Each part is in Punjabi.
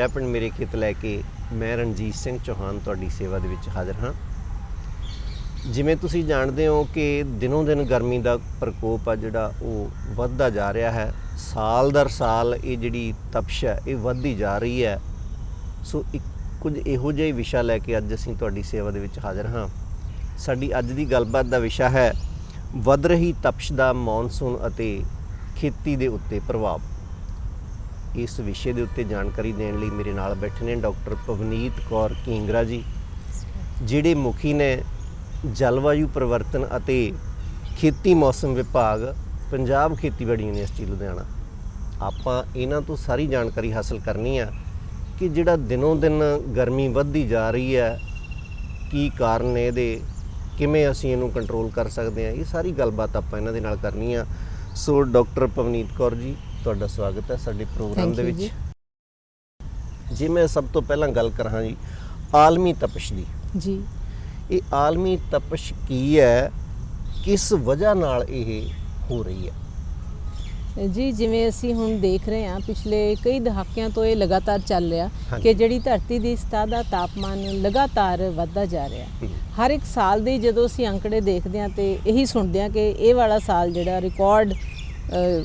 ਮੇਰਾ ਪਿੰਡ ਮੇਰੇ ਖੇਤ ਲੈ ਕੇ ਮੈਂ ਰਣਜੀਤ ਸਿੰਘ ਚੌਹਾਨ ਤੁਹਾਡੀ ਸੇਵਾ ਦੇ ਵਿੱਚ ਹਾਜ਼ਰ ਹਾਂ। ਜਿਵੇਂ ਤੁਸੀਂ ਜਾਣਦੇ ਹੋ ਕਿ ਦਿਨੋਂ ਦਿਨ ਗਰਮੀ ਦਾ ਪ੍ਰਕੋਪ ਆ ਜਿਹੜਾ, ਉਹ ਵੱਧਦਾ ਜਾ ਰਿਹਾ ਹੈ। ਸਾਲ ਦਰ ਸਾਲ ਇਹ ਜਿਹੜੀ ਤਪਸ਼ ਹੈ, ਇਹ ਵੱਧਦੀ ਜਾ ਰਹੀ ਹੈ। ਸੋ ਇੱਕ ਕੁਝ ਇਹੋ ਜਿਹਾ ਹੀ ਵਿਸ਼ਾ ਲੈ ਕੇ ਅੱਜ ਅਸੀਂ ਤੁਹਾਡੀ ਸੇਵਾ ਦੇ ਵਿੱਚ ਹਾਜ਼ਰ ਹਾਂ। ਸਾਡੀ ਅੱਜ ਦੀ ਗੱਲਬਾਤ ਦਾ ਵਿਸ਼ਾ ਹੈ, ਵੱਧ ਰਹੀ ਤਪਸ਼ ਦਾ ਮੌਨਸੂਨ ਅਤੇ ਖੇਤੀ ਦੇ ਉੱਤੇ ਪ੍ਰਭਾਵ। ਇਸ ਵਿਸ਼ੇ ਦੇ ਉੱਤੇ ਜਾਣਕਾਰੀ ਦੇਣ ਲਈ ਮੇਰੇ ਨਾਲ ਬੈਠੇ ਨੇ ਡਾਕਟਰ ਪਵਨੀਤ ਕੌਰ ਕੀਂਗਰਾ ਜੀ, ਜਿਹੜੇ ਮੁਖੀ ਨੇ ਜਲਵਾਯੂ ਪਰਿਵਰਤਨ ਅਤੇ ਖੇਤੀ ਮੌਸਮ ਵਿਭਾਗ, ਪੰਜਾਬ ਖੇਤੀਬਾੜੀ ਯੂਨੀਵਰਸਿਟੀ, ਲੁਧਿਆਣਾ। ਆਪਾਂ ਇਹਨਾਂ ਤੋਂ ਸਾਰੀ ਜਾਣਕਾਰੀ ਹਾਸਲ ਕਰਨੀ ਆ ਕਿ ਜਿਹੜਾ ਦਿਨੋਂ ਦਿਨ ਗਰਮੀ ਵੱਧਦੀ ਜਾ ਰਹੀ ਹੈ, ਕੀ ਕਾਰਨ ਨੇ ਇਹਦੇ, ਕਿਵੇਂ ਅਸੀਂ ਇਹਨੂੰ ਕੰਟਰੋਲ ਕਰ ਸਕਦੇ ਹਾਂ, ਇਹ ਸਾਰੀ ਗੱਲਬਾਤ ਆਪਾਂ ਇਹਨਾਂ ਦੇ ਨਾਲ ਕਰਨੀ ਆ। ਸੋ ਡਾਕਟਰ ਪਵਨੀਤ ਕੌਰ ਜੀ ਤੁਹਾਡਾ ਸਵਾਗਤ ਹੈ ਸਾਡੇ ਪ੍ਰੋਗਰਾਮ ਦੇ ਵਿੱਚ ਜੀ। ਮੈਂ ਸਭ ਤੋਂ ਪਹਿਲਾਂ ਗੱਲ ਕਰਾਂ ਜੀ ਆਲਮੀ ਤਪਸ਼ ਦੀ ਜੀ ਇਹ ਆਲਮੀ ਤਪਸ਼ ਕੀ ਹੈ ਕਿਸ ਵਜ੍ਹਾ ਨਾਲ ਇਹ ਹੋ ਰਹੀ ਹੈ ਜੀ ਜਿਵੇਂ ਅਸੀਂ ਹੁਣ ਦੇਖ ਰਹੇ ਹਾਂ ਪਿਛਲੇ ਕਈ ਦਹਾਕਿਆਂ ਤੋਂ ਇਹ ਲਗਾਤਾਰ ਚੱਲ ਰਿਹਾ। ਕਿ ਜਿਹੜੀ ਧਰਤੀ ਦੀ ਸਤਹ ਦਾ ਤਾਪਮਾਨ ਲਗਾਤਾਰ ਵੱਧਦਾ ਜਾ ਰਿਹਾ। ਹਰ ਇੱਕ ਸਾਲ ਦੇ ਜਦੋਂ ਅਸੀਂ ਅੰਕੜੇ ਦੇਖਦੇ ਹਾਂ ਤੇ ਇਹੀ ਸੁਣਦੇ ਹਾਂ ਕਿ ਇਹ ਵਾਲਾ ਸਾਲ ਜਿਹੜਾ ਰਿਕਾਰਡ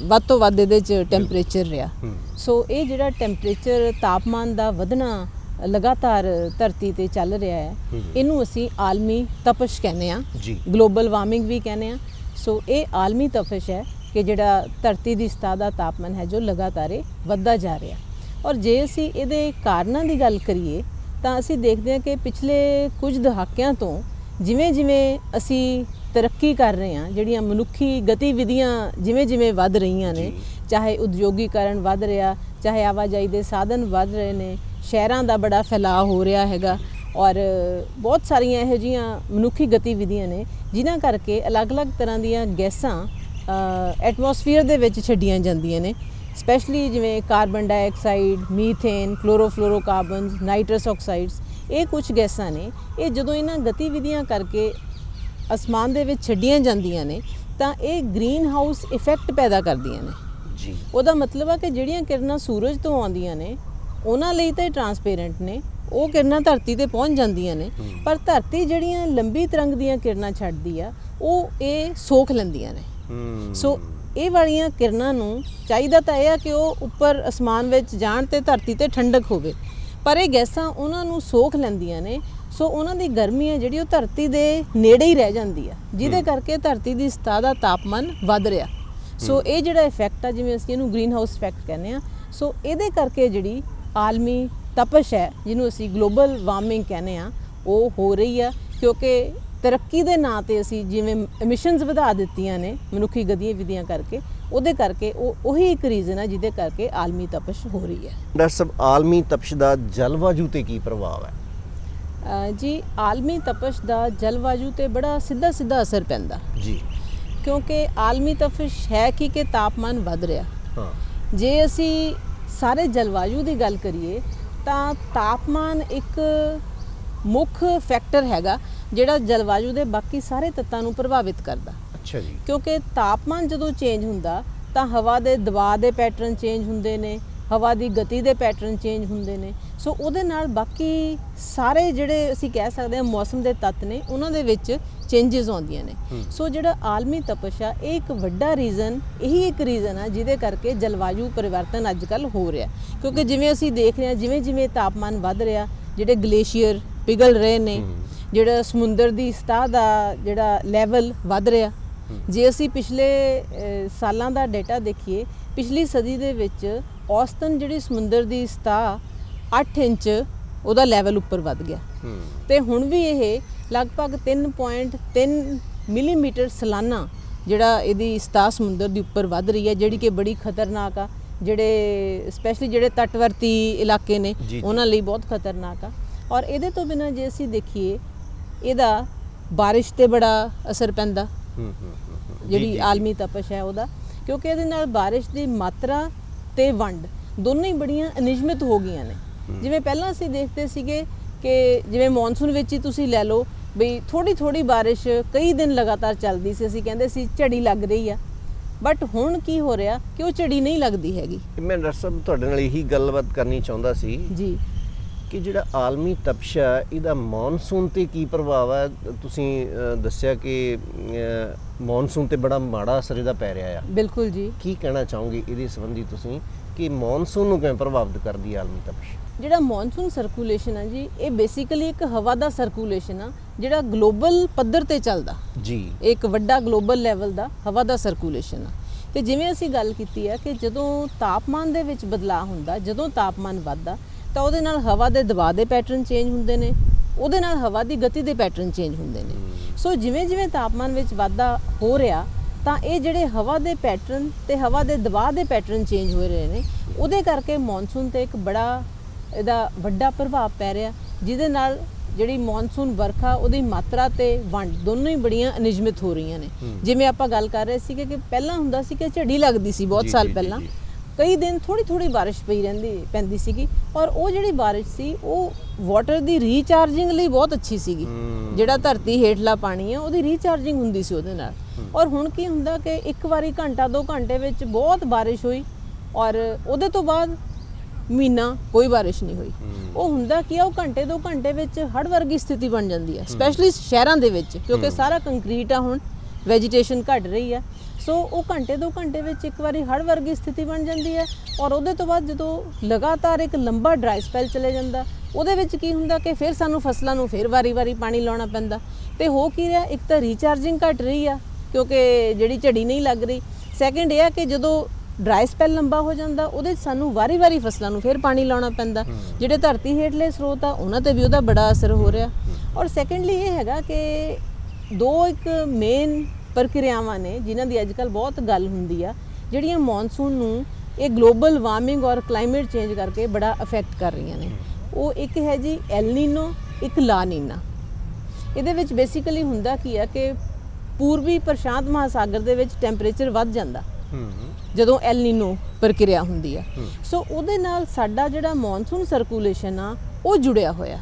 ਵੱਧ ਤੋਂ ਵੱਧ ਇਹਦੇ ਚ ਟੈਂਪਰੇਚਰ ਰਿਹਾ। ਸੋ ਇਹ ਜਿਹੜਾ ਟੈਂਪਰੇਚਰ ਤਾਪਮਾਨ ਦਾ ਵਧਣਾ ਲਗਾਤਾਰ ਧਰਤੀ ਤੇ ਚੱਲ ਰਿਹਾ ਹੈ। ਇਹਨੂੰ ਅਸੀਂ ਆਲਮੀ ਤਪਸ਼ ਕਹਿੰਦੇ ਆ ਗਲੋਬਲ ਵਾਰਮਿੰਗ ਵੀ ਕਹਿੰਦੇ ਆ ਸੋ ਇਹ ਆਲਮੀ ਤਪਸ਼ ਹੈ ਕਿ ਜਿਹੜਾ ਧਰਤੀ ਦੀ ਸਤਹ ਦਾ ਤਾਪਮਾਨ ਹੈ ਜੋ ਲਗਾਤਾਰ ਵੱਧਦਾ ਜਾ ਰਿਹਾ ਔਰ ਜੇ ਅਸੀਂ ਇਹਦੇ ਕਾਰਨਾਂ ਦੀ ਗੱਲ ਕਰੀਏ ਤਾਂ ਅਸੀਂ ਦੇਖਦੇ ਹਾਂ ਕਿ ਪਿਛਲੇ ਕੁਝ ਦਹਾਕਿਆਂ ਤੋਂ ਜਿਵੇਂ ਜਿਵੇਂ ਅਸੀਂ ਤਰੱਕੀ ਕਰ ਰਹੇ ਹਾਂ ਜਿਹੜੀਆਂ ਮਨੁੱਖੀ ਗਤੀਵਿਧੀਆਂ ਜਿਵੇਂ ਜਿਵੇਂ ਵੱਧ ਰਹੀਆਂ ਨੇ। ਚਾਹੇ ਉਦਯੋਗੀਕਰਨ ਵੱਧ ਰਿਹਾ ਚਾਹੇ ਆਵਾਜਾਈ ਦੇ ਸਾਧਨ ਵੱਧ ਰਹੇ ਨੇ ਸ਼ਹਿਰਾਂ ਦਾ ਬੜਾ ਫੈਲਾਅ ਹੋ ਰਿਹਾ ਹੈਗਾ ਔਰ ਬਹੁਤ ਸਾਰੀਆਂ ਇਹੋ ਜਿਹੀਆਂ ਮਨੁੱਖੀ ਗਤੀਵਿਧੀਆਂ ਨੇ ਜਿਨ੍ਹਾਂ ਕਰਕੇ ਅਲੱਗ-ਅਲੱਗ ਤਰ੍ਹਾਂ ਦੀਆਂ ਗੈਸਾਂ ਐਟਮੋਸਫੀਅਰ ਦੇ ਵਿੱਚ ਛੱਡੀਆਂ ਜਾਂਦੀਆਂ ਨੇ ਸਪੈਸ਼ਲੀ ਜਿਵੇਂ carbon dioxide methane chlorofluorocarbons nitrous oxides ਇਹ ਕੁਝ ਗੈਸਾਂ ਨੇ ਇਹ ਜਦੋਂ ਇਹਨਾਂ ਗਤੀਵਿਧੀਆਂ ਕਰਕੇ ਅਸਮਾਨ ਦੇ ਵਿੱਚ ਛੱਡੀਆਂ ਜਾਂਦੀਆਂ ਨੇ ਤਾਂ ਇਹ ਗ੍ਰੀਨ ਹਾਊਸ ਇਫੈਕਟ ਪੈਦਾ ਕਰਦੀਆਂ ਨੇ। ਜੀ। ਉਹਦਾ ਮਤਲਬ ਆ ਕਿ ਜਿਹੜੀਆਂ ਕਿਰਨਾਂ ਸੂਰਜ ਤੋਂ ਆਉਂਦੀਆਂ ਨੇ ਉਹਨਾਂ ਲਈ ਤਾਂ ਇਹ ਟਰਾਂਸਪੇਰੈਂਟ ਨੇ ਉਹ ਕਿਰਨਾਂ ਧਰਤੀ ਤੇ ਪਹੁੰਚ ਜਾਂਦੀਆਂ ਨੇ। ਪਰ ਧਰਤੀ ਜਿਹੜੀਆਂ ਲੰਬੀ ਤਰੰਗ ਦੀਆਂ ਕਿਰਨਾਂ ਛੱਡਦੀ ਆ ਉਹ ਇਹ ਸੋਖ ਲੈਂਦੀਆਂ ਨੇ। ਸੋ ਇਹ ਵਾਲੀਆਂ ਕਿਰਨਾਂ ਨੂੰ ਚਾਹੀਦਾ ਤਾਂ ਇਹ ਆ ਕਿ ਉਹ ਉੱਪਰ ਅਸਮਾਨ ਵਿੱਚ ਜਾਣ ਤੇ ਧਰਤੀ ਤੇ ਠੰਡਕ ਹੋਵੇ ਪਰ ਇਹ ਗੈਸਾਂ ਉਹਨਾਂ ਨੂੰ ਸੋਖ ਲੈਂਦੀਆਂ ਨੇ ਸੋ ਉਹਨਾਂ ਦੀ ਗਰਮੀ ਹੈ ਜਿਹੜੀ ਉਹ ਧਰਤੀ ਦੇ ਨੇੜੇ ਹੀ ਰਹਿ ਜਾਂਦੀ ਆ ਜਿਹਦੇ ਕਰਕੇ ਧਰਤੀ ਦੀ ਸਤਹ ਦਾ ਤਾਪਮਾਨ ਵੱਧ ਰਿਹਾ। ਸੋ ਇਹ ਜਿਹੜਾ ਇਫੈਕਟ ਆ ਜਿਵੇਂ ਅਸੀਂ ਇਹਨੂੰ ਗ੍ਰੀਨ ਹਾਊਸ ਇਫੈਕਟ ਕਹਿੰਦੇ ਆ ਸੋ ਇਹਦੇ ਕਰਕੇ ਜਿਹੜੀ ਆਲਮੀ ਤਪਸ਼ ਹੈ ਜਿਹਨੂੰ ਅਸੀਂ ਗਲੋਬਲ ਵਾਰਮਿੰਗ ਕਹਿੰਦੇ ਆ ਉਹ ਹੋ ਰਹੀ ਆ ਕਿਉਂਕਿ ਤਰੱਕੀ ਦੇ ਨਾਂ ਤੇ ਅਸੀਂ ਜਿਵੇਂ ਐਮਿਸ਼ਨਸ ਵਧਾ ਦਿੱਤੀਆਂ ਨੇ ਮਨੁੱਖੀ ਗਤੀਵਿਧੀਆਂ ਕਰਕੇ ਉਹਦੇ ਕਰਕੇ ਉਹ ਉਹੀ ਇੱਕ ਰੀਜ਼ਨ ਹੈ ਜਿਹਦੇ ਕਰਕੇ ਆਲਮੀ ਤਪਸ਼ ਹੋ ਰਹੀ ਹੈ। ਡਾਕਟਰ ਸਾਹਿਬ ਆਲਮੀ ਤਪਸ਼ ਦਾ ਜਲਵਾਯੂ ਤੇ ਕੀ ਪ੍ਰਭਾਵ ਹੈ? ਜੀ ਆਲਮੀ ਤਪਸ਼ ਦਾ ਜਲਵਾਯੂ ਤੇ ਬੜਾ ਸਿੱਧਾ ਸਿੱਧਾ ਅਸਰ ਪੈਂਦਾ। ਜੀ। ਕਿਉਂਕਿ ਆਲਮੀ ਤਪਸ਼ ਹੈ ਕਿ ਕਿ ਤਾਪਮਾਨ ਵੱਧ ਰਿਹਾ। ਹਾਂ। ਜੇ ਅਸੀਂ ਸਾਰੇ ਜਲਵਾਯੂ ਦੀ ਗੱਲ ਕਰੀਏ ਤਾਂ ਤਾਪਮਾਨ ਇੱਕ ਮੁੱਖ ਫੈਕਟਰ ਹੈਗਾ ਜਿਹੜਾ ਜਲਵਾਯੂ ਦੇ ਬਾਕੀ ਸਾਰੇ ਤੱਤਾਂ ਨੂੰ ਪ੍ਰਭਾਵਿਤ ਕਰਦਾ। ਅੱਛਾ ਜੀ। ਕਿਉਂਕਿ ਤਾਪਮਾਨ ਜਦੋਂ ਚੇਂਜ ਹੁੰਦਾ ਤਾਂ ਹਵਾ ਦੇ ਦਬਾਅ ਦੇ ਪੈਟਰਨ ਚੇਂਜ ਹੁੰਦੇ ਨੇ ਹਵਾ ਦੀ ਗਤੀ ਦੇ ਪੈਟਰਨ ਚੇਂਜ ਹੁੰਦੇ ਨੇ। ਸੋ ਉਹਦੇ ਨਾਲ ਬਾਕੀ ਸਾਰੇ ਜਿਹੜੇ ਅਸੀਂ ਕਹਿ ਸਕਦੇ ਹਾਂ ਮੌਸਮ ਦੇ ਤੱਤ ਨੇ ਉਹਨਾਂ ਦੇ ਵਿੱਚ ਚੇਂਜਸ ਆਉਂਦੀਆਂ ਨੇ। ਸੋ ਜਿਹੜਾ ਆਲਮੀ ਤਪਸ਼ ਆ ਇਹ ਇੱਕ ਵੱਡਾ ਰੀਜ਼ਨ ਇਹੀ ਇੱਕ ਰੀਜ਼ਨ ਆ ਜਿਹਦੇ ਕਰਕੇ ਜਲਵਾਯੂ ਪਰਿਵਰਤਨ ਅੱਜ ਕੱਲ ਹੋ ਰਿਹਾ। ਕਿਉਂਕਿ ਜਿਵੇਂ ਅਸੀਂ ਦੇਖ ਰਹੇ ਹਾਂ ਜਿਵੇਂ ਜਿਵੇਂ ਤਾਪਮਾਨ ਵੱਧ ਰਿਹਾ ਜਿਹੜੇ ਗਲੇਸ਼ੀਅਰ ਪਿਘਲ ਰਹੇ ਨੇ। ਜਿਹੜਾ ਸਮੁੰਦਰ ਦੀ ਸਤਹ ਦਾ ਜਿਹੜਾ ਲੈਵਲ ਵੱਧ ਰਿਹਾ। ਜੇ ਅਸੀਂ ਪਿਛਲੇ ਸਾਲਾਂ ਦਾ ਡਾਟਾ ਦੇਖੀਏ ਪਿਛਲੀ ਸਦੀ ਦੇ ਵਿੱਚ ਔਸਤਨ ਜਿਹੜੀ ਸਮੁੰਦਰ ਦੀ ਸਤਹ 8 ਇੰਚ ਉਹਦਾ ਲੈਵਲ ਉੱਪਰ ਵੱਧ ਗਿਆ। ਤੇ ਹੁਣ ਵੀ ਇਹ ਲਗਭਗ 3.3 ਮਿਲੀਮੀਟਰ ਸਾਲਾਨਾ ਜਿਹੜਾ ਇਹਦੀ ਸਤਹ ਸਮੁੰਦਰ ਦੀ ਉੱਪਰ ਵੱਧ ਰਹੀ ਹੈ ਜਿਹੜੀ ਕਿ ਬੜੀ ਖਤਰਨਾਕ ਆ। ਜਿਹੜੇ ਸਪੈਸ਼ਲੀ ਜਿਹੜੇ ਤਟਵਰਤੀ ਇਲਾਕੇ ਨੇ। ਉਹਨਾਂ ਲਈ ਬਹੁਤ ਖਤਰਨਾਕ ਆ। ਔਰ ਇਹਦੇ ਤੋਂ ਬਿਨਾਂ ਜੇ ਅਸੀਂ ਦੇਖੀਏ ਇਹਦਾ ਬਾਰਿਸ਼ ਤੇ ਬੜਾ ਅਸਰ ਪੈਂਦਾ। ਜਿਹੜੀ ਆਲਮੀ ਤਪਸ਼ ਹੈ ਉਹਦਾ। ਕਿਉਂਕਿ ਇਹਦੇ ਨਾਲ ਬਾਰਿਸ਼ ਦੀ ਮਾਤਰਾ ਤੇ ਵੰਡ। ਦੋਨੋਂ ਹੀ ਬੜੀਆਂ ਅਨਿਯਮਿਤ ਹੋ ਗਈਆਂ ਨੇ। ਜਿਵੇਂ ਪਹਿਲਾਂ ਅਸੀਂ ਦੇਖਦੇ ਸੀਗੇ ਕਿ ਜਿਵੇਂ ਮੌਨਸੂਨ ਵਿੱਚ ਹੀ ਤੁਸੀਂ ਲੈ ਲਓ ਬਈ ਥੋੜੀ ਥੋੜੀ ਬਾਰਿਸ਼ ਕਈ ਦਿਨ ਲਗਾਤਾਰ ਚੱਲਦੀ ਸੀ ਅਸੀਂ ਕਹਿੰਦੇ ਸੀ ਝੜੀ ਲੱਗ ਰਹੀ ਆ। ਬਟ ਹੁਣ ਕੀ ਹੋ ਰਿਹਾ ਕਿ ਉਹ ਝੜੀ ਨਹੀਂ ਲੱਗਦੀ ਹੈਗੀ। ਮੈਂ ਡਾਕਟਰ ਸਾਹਿਬ ਤੁਹਾਡੇ ਨਾਲ ਇਹੀ ਗੱਲਬਾਤ ਕਰਨੀ ਚਾਹੁੰਦਾ ਸੀ ਜੀ। ਕਿ ਜਿਹੜਾ ਆਲਮੀ ਤਪਸ਼ਾ ਇਹਦਾ ਮੌਨਸੂਨ ਤੇ ਕੀ ਪ੍ਰਭਾਵ ਹੈ? ਤੁਸੀਂ ਦੱਸਿਆ ਕਿ ਮੌਨਸੂਨ ਤੇ ਬੜਾ ਮਾੜਾ ਅਸਰ ਇਹਦਾ ਪੈ ਰਿਹਾ ਆ। ਬਿਲਕੁਲ ਜੀ। ਕੀ ਕਹਿਣਾ ਚਾਹੋਗੇ ਇਹਦੇ ਸੰਬੰਧੀ ਤੁਸੀਂ ਕਿ ਮੌਨਸੂਨ ਨੂੰ ਕਿਵੇਂ ਪ੍ਰਭਾਵਿਤ ਕਰਦੀ ਹੈ ਆਲਮੀ ਤਪਸ਼? ਜਿਹੜਾ ਮੌਨਸੂਨ ਸਰਕੂਲੇਸ਼ਨ ਹੈ ਜੀ ਇਹ ਬੇਸਿਕਲੀ ਇੱਕ ਹਵਾ ਦਾ ਸਰਕੂਲੇਸ਼ਨ ਆ ਜਿਹੜਾ ਗਲੋਬਲ ਪੱਧਰ ਤੇ ਚੱਲਦਾ। ਜੀ। ਇਹ ਇੱਕ ਵੱਡਾ ਗਲੋਬਲ ਲੈਵਲ ਦਾ ਹਵਾ ਦਾ ਸਰਕੂਲੇਸ਼ਨ ਆ। ਤੇ ਜਿਵੇਂ ਅਸੀਂ ਗੱਲ ਕੀਤੀ ਹੈ ਕਿ ਜਦੋਂ ਤਾਪਮਾਨ ਦੇ ਵਿੱਚ ਬਦਲਾਅ ਹੁੰਦਾ ਜਦੋਂ ਤਾਪਮਾਨ ਵੱਧਦਾ ਤਾਂ ਉਹਦੇ ਨਾਲ ਹਵਾ ਦੇ ਦਬਾਅ ਦੇ ਪੈਟਰਨ ਚੇਂਜ ਹੁੰਦੇ ਨੇ ਉਹਦੇ ਨਾਲ ਹਵਾ ਦੀ ਗਤੀ ਦੇ ਪੈਟਰਨ ਚੇਂਜ ਹੁੰਦੇ ਨੇ। ਸੋ ਜਿਵੇਂ ਜਿਵੇਂ ਤਾਪਮਾਨ ਵਿੱਚ ਵਾਧਾ ਹੋ ਰਿਹਾ ਤਾਂ ਇਹ ਜਿਹੜੇ ਹਵਾ ਦੇ ਪੈਟਰਨ ਤੇ ਹਵਾ ਦੇ ਦਬਾਅ ਦੇ ਪੈਟਰਨ ਚੇਂਜ ਹੋ ਰਹੇ ਨੇ ਉਹਦੇ ਕਰਕੇ ਮੌਨਸੂਨ ਤੇ ਇੱਕ ਬੜਾ ਇਹਦਾ ਵੱਡਾ ਪ੍ਰਭਾਵ ਪੈ ਰਿਹਾ ਜਿਹਦੇ ਨਾਲ ਜਿਹੜੀ ਮੌਨਸੂਨ ਵਰਖਾ ਉਹਦੀ ਮਾਤਰਾ ਤੇ ਵੰਡ ਦੋਨੋਂ ਹੀ ਬੜੀਆਂ ਅਨਿਯਮਿਤ ਹੋ ਰਹੀਆਂ ਨੇ। ਜਿਵੇਂ ਆਪਾਂ ਗੱਲ ਕਰ ਰਹੇ ਸੀ ਕਿ ਪਹਿਲਾਂ ਹੁੰਦਾ ਸੀ ਕਿ ਝੜੀ ਲੱਗਦੀ ਸੀ ਬਹੁਤ ਸਾਲ ਪਹਿਲਾਂ। ਕਈ ਦਿਨ ਥੋੜੀ ਥੋੜੀ ਬਾਰਿਸ਼ ਪਈ ਰਹਿੰਦੀ ਪੈਂਦੀ ਸੀਗੀ ਔਰ ਉਹ ਜਿਹੜੀ ਬਾਰਿਸ਼ ਸੀ ਉਹ ਵਾਟਰ ਦੀ ਰੀਚਾਰਜਿੰਗ ਲਈ ਬਹੁਤ ਅੱਛੀ ਸੀਗੀ। ਜਿਹੜਾ ਧਰਤੀ ਹੇਠਲਾ ਪਾਣੀ ਹੈ ਉਹਦੀ ਰੀਚਾਰਜਿੰਗ ਹੁੰਦੀ ਸੀ ਉਹਦੇ ਨਾਲ। ਔਰ ਹੁਣ ਕੀ ਹੁੰਦਾ ਕਿ ਇੱਕ ਵਾਰੀ ਘੰਟਾ ਦੋ ਘੰਟੇ ਵਿੱਚ ਬਹੁਤ ਬਾਰਿਸ਼ ਹੋਈ ਔਰ ਉਹਦੇ ਤੋਂ ਬਾਅਦ ਮਹੀਨਾ ਕੋਈ ਬਾਰਿਸ਼ ਨਹੀਂ ਹੋਈ। ਉਹ ਹੁੰਦਾ ਕੀ ਆ ਉਹ ਘੰਟੇ ਦੋ ਘੰਟੇ ਵਿੱਚ ਹੜ ਵਰਗੀ ਸਥਿਤੀ ਬਣ ਜਾਂਦੀ ਹੈ ਸਪੈਸ਼ਲੀ ਸ਼ਹਿਰਾਂ ਦੇ ਵਿੱਚ ਕਿਉਂਕਿ ਸਾਰਾ ਕੰਕਰੀਟ ਆ ਹੁਣ ਵੈਜੀਟੇਸ਼ਨ ਘਟ ਰਹੀ ਹੈ। ਸੋ ਉਹ ਘੰਟੇ ਦੋ ਘੰਟੇ ਵਿੱਚ ਇੱਕ ਵਾਰੀ ਹੜ ਵਰਗੀ ਸਥਿਤੀ ਬਣ ਜਾਂਦੀ ਹੈ ਔਰ ਉਹਦੇ ਤੋਂ ਬਾਅਦ ਜਦੋਂ ਲਗਾਤਾਰ ਇੱਕ ਲੰਬਾ ਡਰਾਈ ਸਪੈਲ ਚਲੇ ਜਾਂਦਾ ਉਹਦੇ ਵਿੱਚ ਕੀ ਹੁੰਦਾ ਕਿ ਫਿਰ ਸਾਨੂੰ ਫਸਲਾਂ ਨੂੰ ਫਿਰ ਵਾਰੀ-ਵਾਰੀ ਪਾਣੀ ਲਾਉਣਾ ਪੈਂਦਾ। ਤੇ ਹੋ ਕੀ ਰਿਹਾ ਇੱਕ ਤਾਂ ਰੀਚਾਰਜਿੰਗ ਘਟ ਰਹੀ ਆ ਕਿਉਂਕਿ ਜਿਹੜੀ ਝੜੀ ਨਹੀਂ ਲੱਗ ਰਹੀ। ਸੈਕੰਡ ਇਹ ਆ ਕਿ ਜਦੋਂ ਡਰਾਈ ਸਪੈਲ ਲੰਬਾ ਹੋ ਜਾਂਦਾ ਉਹਦੇ ਸਾਨੂੰ ਵਾਰੀ-ਵਾਰੀ ਫਸਲਾਂ ਨੂੰ ਫਿਰ ਪਾਣੀ ਲਾਉਣਾ ਪੈਂਦਾ। ਜਿਹੜੇ ਧਰਤੀ ਹੇਠਲੇ ਸਰੋਤ ਆ ਉਹਨਾਂ ਤੇ ਵੀ ਉਹਦਾ ਬੜਾ ਅਸਰ ਹੋ ਰਿਹਾ। ਔਰ ਸੈਕੰਡਲੀ ਇਹ ਹੈਗਾ ਕਿ ਦੋ ਇੱਕ ਮੇਨ ਪ੍ਰਕਿਰਿਆਵਾਂ ਨੇ, ਜਿਨ੍ਹਾਂ ਦੀ ਅੱਜਕੱਲ ਬਹੁਤ ਗੱਲ ਹੁੰਦੀ ਆ, ਜਿਹੜੀਆਂ ਮੌਨਸੂਨ ਨੂੰ ਇਹ ਗਲੋਬਲ ਵਾਰਮਿੰਗ ਔਰ ਕਲਾਈਮੇਟ ਚੇਂਜ ਕਰਕੇ ਬੜਾ ਅਫੈਕਟ ਕਰ ਰਹੀਆਂ ਨੇ। ਉਹ ਇੱਕ ਹੈ ਜੀ ਐਲ ਨੀਨੋ ਇੱਕ ਲਾ ਨੀਨਾ ਇਹਦੇ ਵਿੱਚ ਬੇਸਿਕਲੀ ਹੁੰਦਾ ਕੀ ਆ ਕਿ ਪੂਰਬੀ ਪ੍ਰਸ਼ਾਂਤ ਮਹਾਸਾਗਰ ਦੇ ਵਿੱਚ ਟੈਂਪਰੇਚਰ ਵੱਧ ਜਾਂਦਾ, ਜਦੋਂ ਐਲ ਨੀਨੋ ਪ੍ਰਕਿਰਿਆ ਹੁੰਦੀ ਆ। ਸੋ ਉਹਦੇ ਨਾਲ ਸਾਡਾ ਜਿਹੜਾ ਮੌਨਸੂਨ ਸਰਕੂਲੇਸ਼ਨ ਆ, ਉਹ ਜੁੜਿਆ ਹੋਇਆ।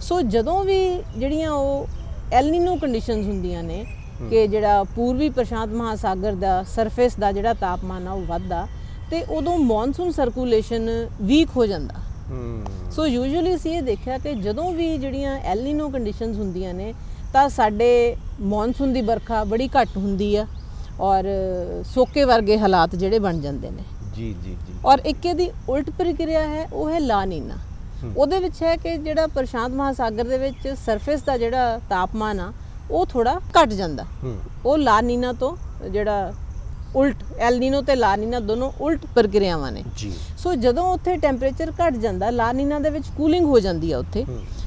ਸੋ ਜਦੋਂ ਵੀ ਜਿਹੜੀਆਂ ਉਹ ਐਲ ਨੀਨੋ ਕੰਡੀਸ਼ਨਸ ਹੁੰਦੀਆਂ ਨੇ ਕਿ ਜਿਹੜਾ ਪੂਰਬੀ ਪ੍ਰਸ਼ਾਂਤ ਮਹਾਸਾਗਰ ਦਾ ਸਰਫੇਸ ਦਾ ਜਿਹੜਾ ਤਾਪਮਾਨ ਆ ਉਹ ਵੱਧਦਾ ਤੇ ਉਦੋਂ ਮੌਨਸੂਨ ਸਰਕੂਲੇਸ਼ਨ ਵੀਕ ਹੋ ਜਾਂਦਾ। ਹੂੰ। ਸੋ ਯੂਜੂਅਲੀ ਅਸੀਂ ਇਹ ਦੇਖਿਆ ਕਿ ਜਦੋਂ ਵੀ ਜਿਹੜੀਆਂ ਐਲ ਨੀਨੋ ਕੰਡੀਸ਼ਨਸ ਹੁੰਦੀਆਂ ਨੇ ਤਾਂ ਸਾਡੇ ਮੌਨਸੂਨ ਦੀ ਵਰਖਾ ਬੜੀ ਘੱਟ ਹੁੰਦੀ ਆ ਔਰ ਸੋਕੇ ਵਰਗੇ ਹਾਲਾਤ ਜਿਹੜੇ ਬਣ ਜਾਂਦੇ ਨੇ। ਜੀ ਜੀ ਜੀ। ਔਰ ਇੱਕ ਇਹਦੀ ਉਲਟ ਪ੍ਰਕਿਰਿਆ ਹੈ ਉਹ ਹੈ ਲਾ ਨੀਨਾ ਉਹਦੇ ਵਿੱਚ ਹੈ ਕਿ ਜਿਹੜਾ ਪ੍ਰਸ਼ਾਂਤ ਮਹਾਸਾਗਰ ਦੇ ਵਿੱਚ ਸਰਫੇਸ ਦਾ ਜਿਹੜਾ ਤਾਪਮਾਨ ਆ ਉਹ ਥੋੜਾ ਘਟ ਜਾਂਦਾ। ਉਹ ਲਾ ਨੀਨਾ ਤੋਂ ਜਿਹੜਾ ਉਲਟ ਐਲ ਨੀਨੋ ਤੇ ਲਾ ਨੀਨਾ ਦੋਨੋਂ ਉਲਟ ਪ੍ਰਕਿਰਿਆਵਾਂ ਨੇ। ਜੀ। ਸੋ ਜਦੋਂ ਉੱਥੇ ਟੈਂਪਰੇਚਰ ਘਟ ਜਾਂਦਾ ਲਾ ਨੀਨਾ ਦੇ ਵਿੱਚ ਕੂਲਿੰਗ ਹੋ ਜਾਂਦੀ ਆ ਉੱਥੇ।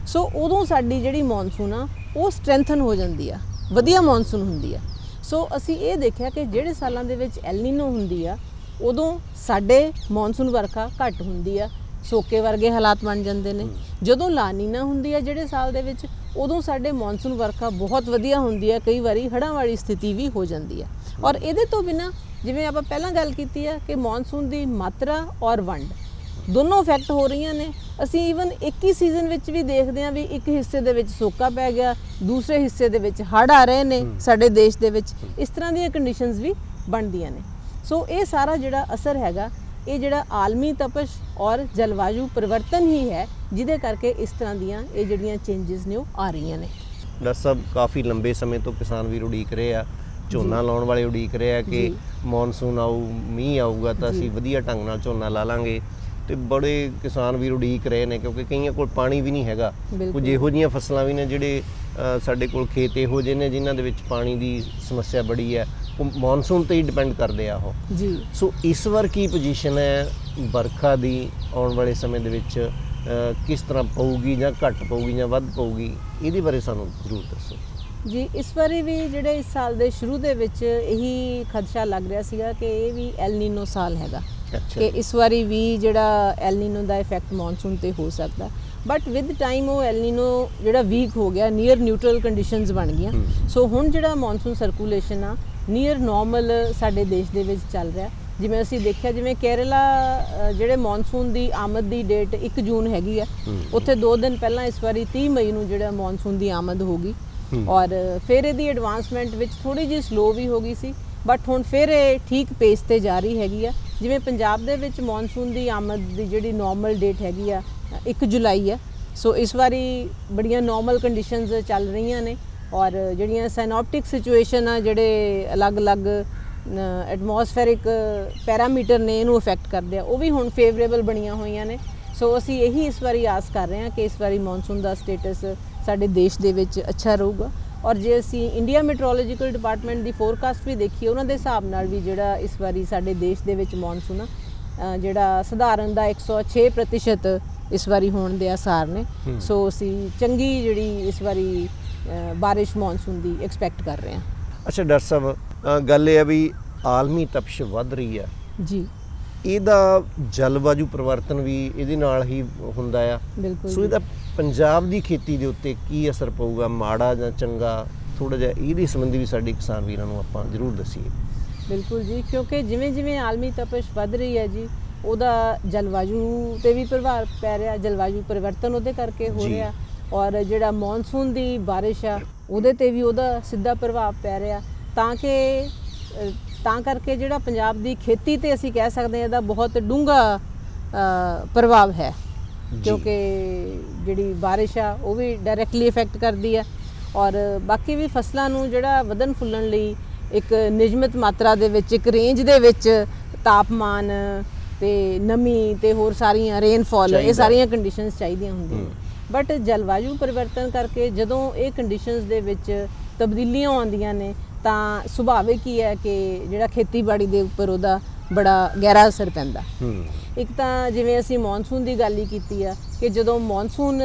ਸੋ ਉਦੋਂ ਸਾਡੀ ਜਿਹੜੀ ਮੌਨਸੂਨ ਆ ਉਹ ਸਟਰੈਂਥਨ ਹੋ ਜਾਂਦੀ ਆ। ਵਧੀਆ ਮੌਨਸੂਨ ਹੁੰਦੀ ਆ। ਸੋ ਅਸੀਂ ਇਹ ਦੇਖਿਆ ਕਿ ਜਿਹੜੇ ਸਾਲਾਂ ਦੇ ਵਿੱਚ ਐਲ ਨੀਨੋ ਹੁੰਦੀ ਆ ਉਦੋਂ ਸਾਡੇ ਮੌਨਸੂਨ ਵਰਖਾ ਘੱਟ ਹੁੰਦੀ ਆ। ਸੋਕੇ ਵਰਗੇ ਹਾਲਾਤ ਬਣ ਜਾਂਦੇ ਨੇ। ਜਦੋਂ ਲਾ ਨੀਨਾ ਹੁੰਦੀ ਆ ਜਿਹੜੇ ਸਾਲ ਦੇ ਵਿੱਚ ਉਦੋਂ ਸਾਡੇ ਮੌਨਸੂਨ ਵਰਖਾ ਬਹੁਤ ਵਧੀਆ ਹੁੰਦੀ ਆ ਕਈ ਵਾਰੀ ਹੜ੍ਹਾਂ ਵਾਲੀ ਸਥਿਤੀ ਵੀ ਹੋ ਜਾਂਦੀ ਆ। ਔਰ ਇਹਦੇ ਤੋਂ ਬਿਨਾ ਜਿਵੇਂ ਆਪਾਂ ਪਹਿਲਾਂ ਗੱਲ ਕੀਤੀ ਆ ਕਿ ਮੌਨਸੂਨ ਦੀ ਮਾਤਰਾ ਔਰ ਵੰਡ ਦੋਨੋਂ ਇਫੈਕਟ ਹੋ ਰਹੀਆਂ ਨੇ। ਅਸੀਂ ਈਵਨ ਇੱਕ ਹੀ ਸੀਜ਼ਨ ਵਿੱਚ ਵੀ ਦੇਖਦੇ ਹਾਂ ਵੀ ਇੱਕ ਹਿੱਸੇ ਦੇ ਵਿੱਚ ਸੋਕਾ ਪੈ ਗਿਆ ਦੂਸਰੇ ਹਿੱਸੇ ਦੇ ਵਿੱਚ ਹੜ੍ਹ ਆ ਰਹੇ ਨੇ ਸਾਡੇ ਦੇਸ਼ ਦੇ ਵਿੱਚ। ਇਸ ਤਰ੍ਹਾਂ ਦੀਆਂ ਕੰਡੀਸ਼ਨਸ ਵੀ ਬਣਦੀਆਂ ਨੇ। ਸੋ ਇਹ ਸਾਰਾ ਜਿਹੜਾ ਅਸਰ ਹੈਗਾ ਇਹ ਜਿਹੜਾ ਆਲਮੀ ਤਪਸ਼ ਔਰ ਜਲਵਾਯੂ ਪਰਿਵਰਤਨ ਹੀ ਹੈ ਜਿਹਦੇ ਕਰਕੇ ਇਸ ਤਰ੍ਹਾਂ ਦੀਆਂ ਇਹ ਜਿਹੜੀਆਂ ਚੇਂਜਸ ਨੇ ਉਹ ਆ ਰਹੀਆਂ ਨੇ। ਡਾਕਟਰ ਸਾਹਿਬ ਕਾਫੀ ਲੰਬੇ ਸਮੇਂ ਤੋਂ ਕਿਸਾਨ ਵੀਰ ਉਡੀਕ ਰਹੇ ਆ ਝੋਨਾ ਲਾਉਣ ਵਾਲੇ ਉਡੀਕ ਰਹੇ ਆ ਕਿ ਮੌਨਸੂਨ ਆਊ ਮੀਂਹ ਆਊਗਾ ਤਾਂ ਅਸੀਂ ਵਧੀਆ ਢੰਗ ਨਾਲ ਝੋਨਾ ਲਾ ਲਾਂਗੇ। ਤੇ ਬੜੇ ਕਿਸਾਨ ਵੀਰ ਉਡੀਕ ਰਹੇ ਨੇ ਕਿਉਂਕਿ ਕਈਆਂ ਕੋਲ ਪਾਣੀ ਵੀ ਨਹੀਂ ਹੈਗਾ। ਕੁਝ ਇਹੋ ਜਿਹੀਆਂ ਫਸਲਾਂ ਵੀ ਨੇ ਜਿਹੜੇ ਸਾਡੇ ਕੋਲ ਖੇਤ ਇਹੋ ਜਿਹੇ ਨੇ ਜਿਨ੍ਹਾਂ ਦੇ ਵਿੱਚ ਪਾਣੀ ਦੀ ਸਮੱਸਿਆ ਬੜੀ ਹੈ। ਮੌਨਸੂਨ ਤੇ ਹੀ ਡਿਪੈਂਡ ਕਰਦੇ ਆ ਉਹ। ਜੀ। ਸੋ ਇਸ ਵਾਰ ਕੀ ਪੋਜੀਸ਼ਨ ਹੈ ਵਰਖਾ ਦੀ ਆਉਣ ਵਾਲੇ ਸਮੇਂ ਦੇ ਵਿੱਚ ਕਿਸ ਤਰ੍ਹਾਂ ਪਊਗੀ ਜਾਂ ਘੱਟ ਪਊਗੀ ਜਾਂ ਵੱਧ ਪਊਗੀ ਇਹਦੇ ਬਾਰੇ ਸਾਨੂੰ ਜ਼ਰੂਰ ਦੱਸੋ। ਜੀ ਇਸ ਵਾਰੀ ਵੀ ਜਿਹੜੇ ਇਸ ਸਾਲ ਦੇ ਸ਼ੁਰੂ ਦੇ ਵਿੱਚ ਇਹੀ ਖਦਸ਼ਾ ਲੱਗ ਰਿਹਾ ਸੀਗਾ ਕਿ ਇਹ ਵੀ ਐਲ ਨੀਨੋ ਸਾਲ ਹੈਗਾ। ਕਿ ਇਸ ਵਾਰੀ ਵੀ ਜਿਹੜਾ ਐਲ ਨੀਨੋ ਦਾ ਇਫੈਕਟ ਮੌਨਸੂਨ ਤੇ ਹੋ ਸਕਦਾ। ਬਟ ਵਿਦ ਟਾਈਮ ਉਹ ਐਲ ਨੀਨੋ ਜਿਹੜਾ ਵੀਕ ਹੋ ਗਿਆ ਨੀਅਰ ਨਿਊਟਰਲ ਕੰਡੀਸ਼ਨਸ ਬਣ ਗਈਆਂ। ਸੋ ਹੁਣ ਜਿਹੜਾ ਮੌਨਸੂਨ ਸਰਕੂਲੇਸ਼ਨ ਆ ਨੀਅਰ ਨਾਰਮਲ ਸਾਡੇ ਦੇਸ਼ ਦੇ ਵਿੱਚ ਚੱਲ ਰਿਹਾ। ਜਿਵੇਂ ਅਸੀਂ ਦੇਖਿਆ ਜਿਵੇਂ ਕੇਰਲਾ ਜਿਹੜੇ ਮੌਨਸੂਨ ਦੀ ਆਮਦ ਦੀ ਡੇਟ 1 ਜੂਨ ਹੈਗੀ ਆ ਉੱਥੇ 2 ਦਿਨ ਪਹਿਲਾਂ ਇਸ ਵਾਰੀ 30 ਮਈ ਨੂੰ ਜਿਹੜਾ ਮੌਨਸੂਨ ਦੀ ਆਮਦ ਹੋ ਗਈ। ਔਰ ਫਿਰ ਇਹਦੀ ਐਡਵਾਂਸਮੈਂਟ ਵਿੱਚ ਥੋੜੀ ਜਿਹੀ ਸਲੋ ਵੀ ਹੋ ਗਈ ਸੀ ਬਟ ਹੁਣ ਫਿਰ ਇਹ ਠੀਕ ਪੇਸ ਤੇ ਜਾ ਰਹੀ ਹੈਗੀ ਆ। ਜਿਵੇਂ ਪੰਜਾਬ ਦੇ ਵਿੱਚ ਮੌਨਸੂਨ ਦੀ ਆਮਦ ਦੀ ਜਿਹੜੀ ਨਾਰਮਲ ਡੇਟ ਹੈਗੀ ਆ 1 ਜੁਲਾਈ ਆ। ਸੋ ਇਸ ਵਾਰੀ ਬੜੀਆਂ ਨਾਰਮਲ ਕੰਡੀਸ਼ਨਸ ਚੱਲ ਰਹੀਆਂ ਨੇ। ਔਰ ਜਿਹੜੀਆਂ ਸਾਇਨੋਪਟਿਕ ਸਿਚੁਏਸ਼ਨ ਆ ਜਿਹੜੇ ਅਲੱਗ-ਅਲੱਗ ਐਟਮੋਸਫੇਰਿਕ ਪੈਰਾਮੀਟਰ ਨੇ ਇਹਨੂੰ ਅਫੈਕਟ ਕਰਦੇ ਆ। ਉਹ ਵੀ ਹੁਣ ਫੇਵਰੇਬਲ ਬਣੀਆਂ ਹੋਈਆਂ ਨੇ। ਸੋ ਅਸੀਂ ਇਹੀ ਇਸ ਵਾਰੀ ਆਸ ਕਰ ਰਹੇ ਹਾਂ ਕਿ ਇਸ ਵਾਰੀ ਮੌਨਸੂਨ ਦਾ ਸਟੇਟਸ ਸਾਡੇ ਦੇਸ਼ ਦੇ ਵਿੱਚ ਅੱਛਾ ਰਹੂਗਾ। ਔਰ ਜੇ ਅਸੀਂ ਇੰਡੀਆ ਮੈਟਰੋਲੋਜੀਕਲ ਡਿਪਾਰਟਮੈਂਟ ਦੀ ਫੋਰਕਾਸਟ ਵੀ ਦੇਖੀਏ ਉਹਨਾਂ ਦੇ ਹਿਸਾਬ ਨਾਲ ਵੀ ਜਿਹੜਾ ਇਸ ਵਾਰੀ ਸਾਡੇ ਦੇਸ਼ ਦੇ ਵਿੱਚ ਮੌਨਸੂਨ ਆ ਜਿਹੜਾ ਸਧਾਰਨ ਦਾ 106% ਇਸ ਵਾਰੀ ਹੋਣ ਦੇ ਆਸਾਰ ਨੇ। ਸੋ ਅਸੀਂ ਚੰਗੀ ਜਿਹੜੀ ਇਸ ਵਾਰੀ ਬਾਰਿਸ਼ ਮੌਨਸੂਨ ਦੀ ਐਕਸਪੈਕਟ ਕਰ ਰਹੇ ਹਾਂ। ਅੱਛਾ ਡਾਕਟਰ ਸਾਹਿਬ ਗੱਲ ਇਹ ਆ ਵੀ ਆਲਮੀ ਤਪਸ਼ ਵੱਧ ਰਹੀ ਆ। ਜੀ। ਇਹਦਾ ਜਲਵਾਯੂ ਪਰਿਵਰਤਨ ਵੀ ਇਹਦੇ ਨਾਲ ਹੀ ਹੁੰਦਾ ਆ। ਸੋ। ਇਹਦਾ ਪੰਜਾਬ ਦੀ ਖੇਤੀ ਦੇ ਉੱਤੇ ਕੀ ਅਸਰ ਪਊਗਾ ਮਾੜਾ ਜਾਂ ਚੰਗਾ? ਥੋੜਾ ਜਿਹਾ ਇਹਦੇ ਸੰਬੰਧੀ ਵੀ ਸਾਡੇ ਕਿਸਾਨ ਵੀਰਾਂ ਨੂੰ ਆਪਾਂ ਜ਼ਰੂਰ ਦੱਸੀਏ। ਬਿਲਕੁਲ ਜੀ ਕਿਉਂਕਿ ਜਿਵੇਂ ਜਿਵੇਂ ਆਲਮੀ ਤਪਸ਼ ਵੱਧ ਰਹੀ ਹੈ ਜੀ ਉਹਦਾ ਜਲਵਾਯੂ ਤੇ ਵੀ ਪ੍ਰਭਾਵ ਪੈ ਰਿਹਾ ਜਲਵਾਯੂ ਪਰਿਵਰਤਨ ਉਹਦੇ ਕਰਕੇ ਹੋ। ਰਿਹਾ। ਔਰ ਜਿਹੜਾ ਮੌਨਸੂਨ ਦੀ ਬਾਰਿਸ਼ ਆ ਉਹਦੇ ਤੇ ਵੀ ਉਹਦਾ ਸਿੱਧਾ ਪ੍ਰਭਾਵ ਪੈ ਰਿਹਾ। ਤਾਂ ਕਿ ਤਾਂ ਕਰਕੇ ਜਿਹੜਾ ਪੰਜਾਬ ਦੀ ਖੇਤੀ ਤੇ ਅਸੀਂ ਕਹਿ ਸਕਦੇ ਹਾਂ ਇਹਦਾ ਬਹੁਤ ਡੂੰਘਾ ਪ੍ਰਭਾਵ ਹੈ। ਕਿਉਂਕਿ ਜਿਹੜੀ ਬਾਰਿਸ਼ ਆ ਉਹ ਵੀ ਡਾਇਰੈਕਟਲੀ ਇਫੈਕਟ ਕਰਦੀ ਆ। ਔਰ ਬਾਕੀ ਵੀ ਫਸਲਾਂ ਨੂੰ ਜਿਹੜਾ ਵਧਣ ਫੁੱਲਣ ਲਈ ਇੱਕ ਨਿਯਮਿਤ ਮਾਤਰਾ ਦੇ ਵਿੱਚ ਇੱਕ ਰੇਂਜ ਦੇ ਵਿੱਚ ਤਾਪਮਾਨ ਤੇ ਨਮੀ ਤੇ ਹੋਰ ਸਾਰੀਆਂ ਰੇਨਫਾਲ ਇਹ। ਸਾਰੀਆਂ ਕੰਡੀਸ਼ਨਸ ਚਾਹੀਦੀਆਂ ਹੁੰਦੀਆਂ। ਬਟ ਜਲਵਾਯੂ ਪਰਿਵਰਤਨ ਕਰਕੇ ਜਦੋਂ ਇਹ ਕੰਡੀਸ਼ਨਸ ਦੇ ਵਿੱਚ ਤਬਦੀਲੀਆਂ ਆਉਂਦੀਆਂ ਨੇ ਤਾਂ ਸੁਭਾਵਿਕ ਹੀ ਹੈ ਕਿ ਜਿਹੜਾ ਖੇਤੀਬਾੜੀ ਦੇ ਉੱਪਰ ਉਹਦਾ ਬੜਾ ਗਹਿਰਾ ਅਸਰ ਪੈਂਦਾ। ਇੱਕ ਤਾਂ ਜਿਵੇਂ ਅਸੀਂ ਮੌਨਸੂਨ ਦੀ ਗੱਲ ਹੀ ਕੀਤੀ ਆ ਕਿ ਜਦੋਂ ਮੌਨਸੂਨ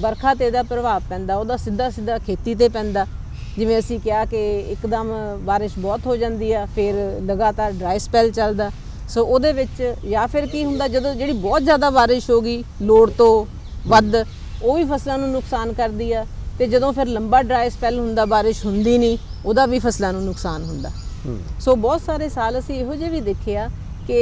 ਵਰਖਾ ਤੇ ਇਹਦਾ ਪ੍ਰਭਾਵ ਪੈਂਦਾ ਉਹਦਾ ਸਿੱਧਾ ਸਿੱਧਾ ਖੇਤੀ ਤੇ ਪੈਂਦਾ। ਜਿਵੇਂ ਅਸੀਂ ਕਿਹਾ ਕਿ ਇੱਕਦਮ ਬਾਰਿਸ਼ ਬਹੁਤ ਹੋ ਜਾਂਦੀ ਆ ਫਿਰ ਲਗਾਤਾਰ ਡਰਾਈ ਸਪੈਲ ਚੱਲਦਾ। ਸੋ ਉਹਦੇ ਵਿੱਚ ਜਾਂ ਫਿਰ ਕੀ ਹੁੰਦਾ ਜਦੋਂ ਜਿਹੜੀ ਬਹੁਤ ਜ਼ਿਆਦਾ ਬਾਰਿਸ਼ ਹੋ ਗਈ ਲੋੜ ਤੋਂ ਵੱਧ ਉਹ ਵੀ ਫਸਲਾਂ ਨੂੰ ਨੁਕਸਾਨ ਕਰਦੀ ਆ ਤੇ ਜਦੋਂ ਫਿਰ ਲੰਬਾ ਡਰਾਈ ਸਪੈਲ ਹੁੰਦਾ ਬਾਰਿਸ਼ ਹੁੰਦੀ ਨਹੀਂ ਉਹਦਾ ਵੀ ਫਸਲਾਂ ਨੂੰ ਨੁਕਸਾਨ ਹੁੰਦਾ। ਸੋ ਬਹੁਤ ਸਾਰੇ ਸਾਲ ਅਸੀਂ ਇਹੋ ਜਿਹੇ ਵੀ ਦੇਖਿਆ ਕਿ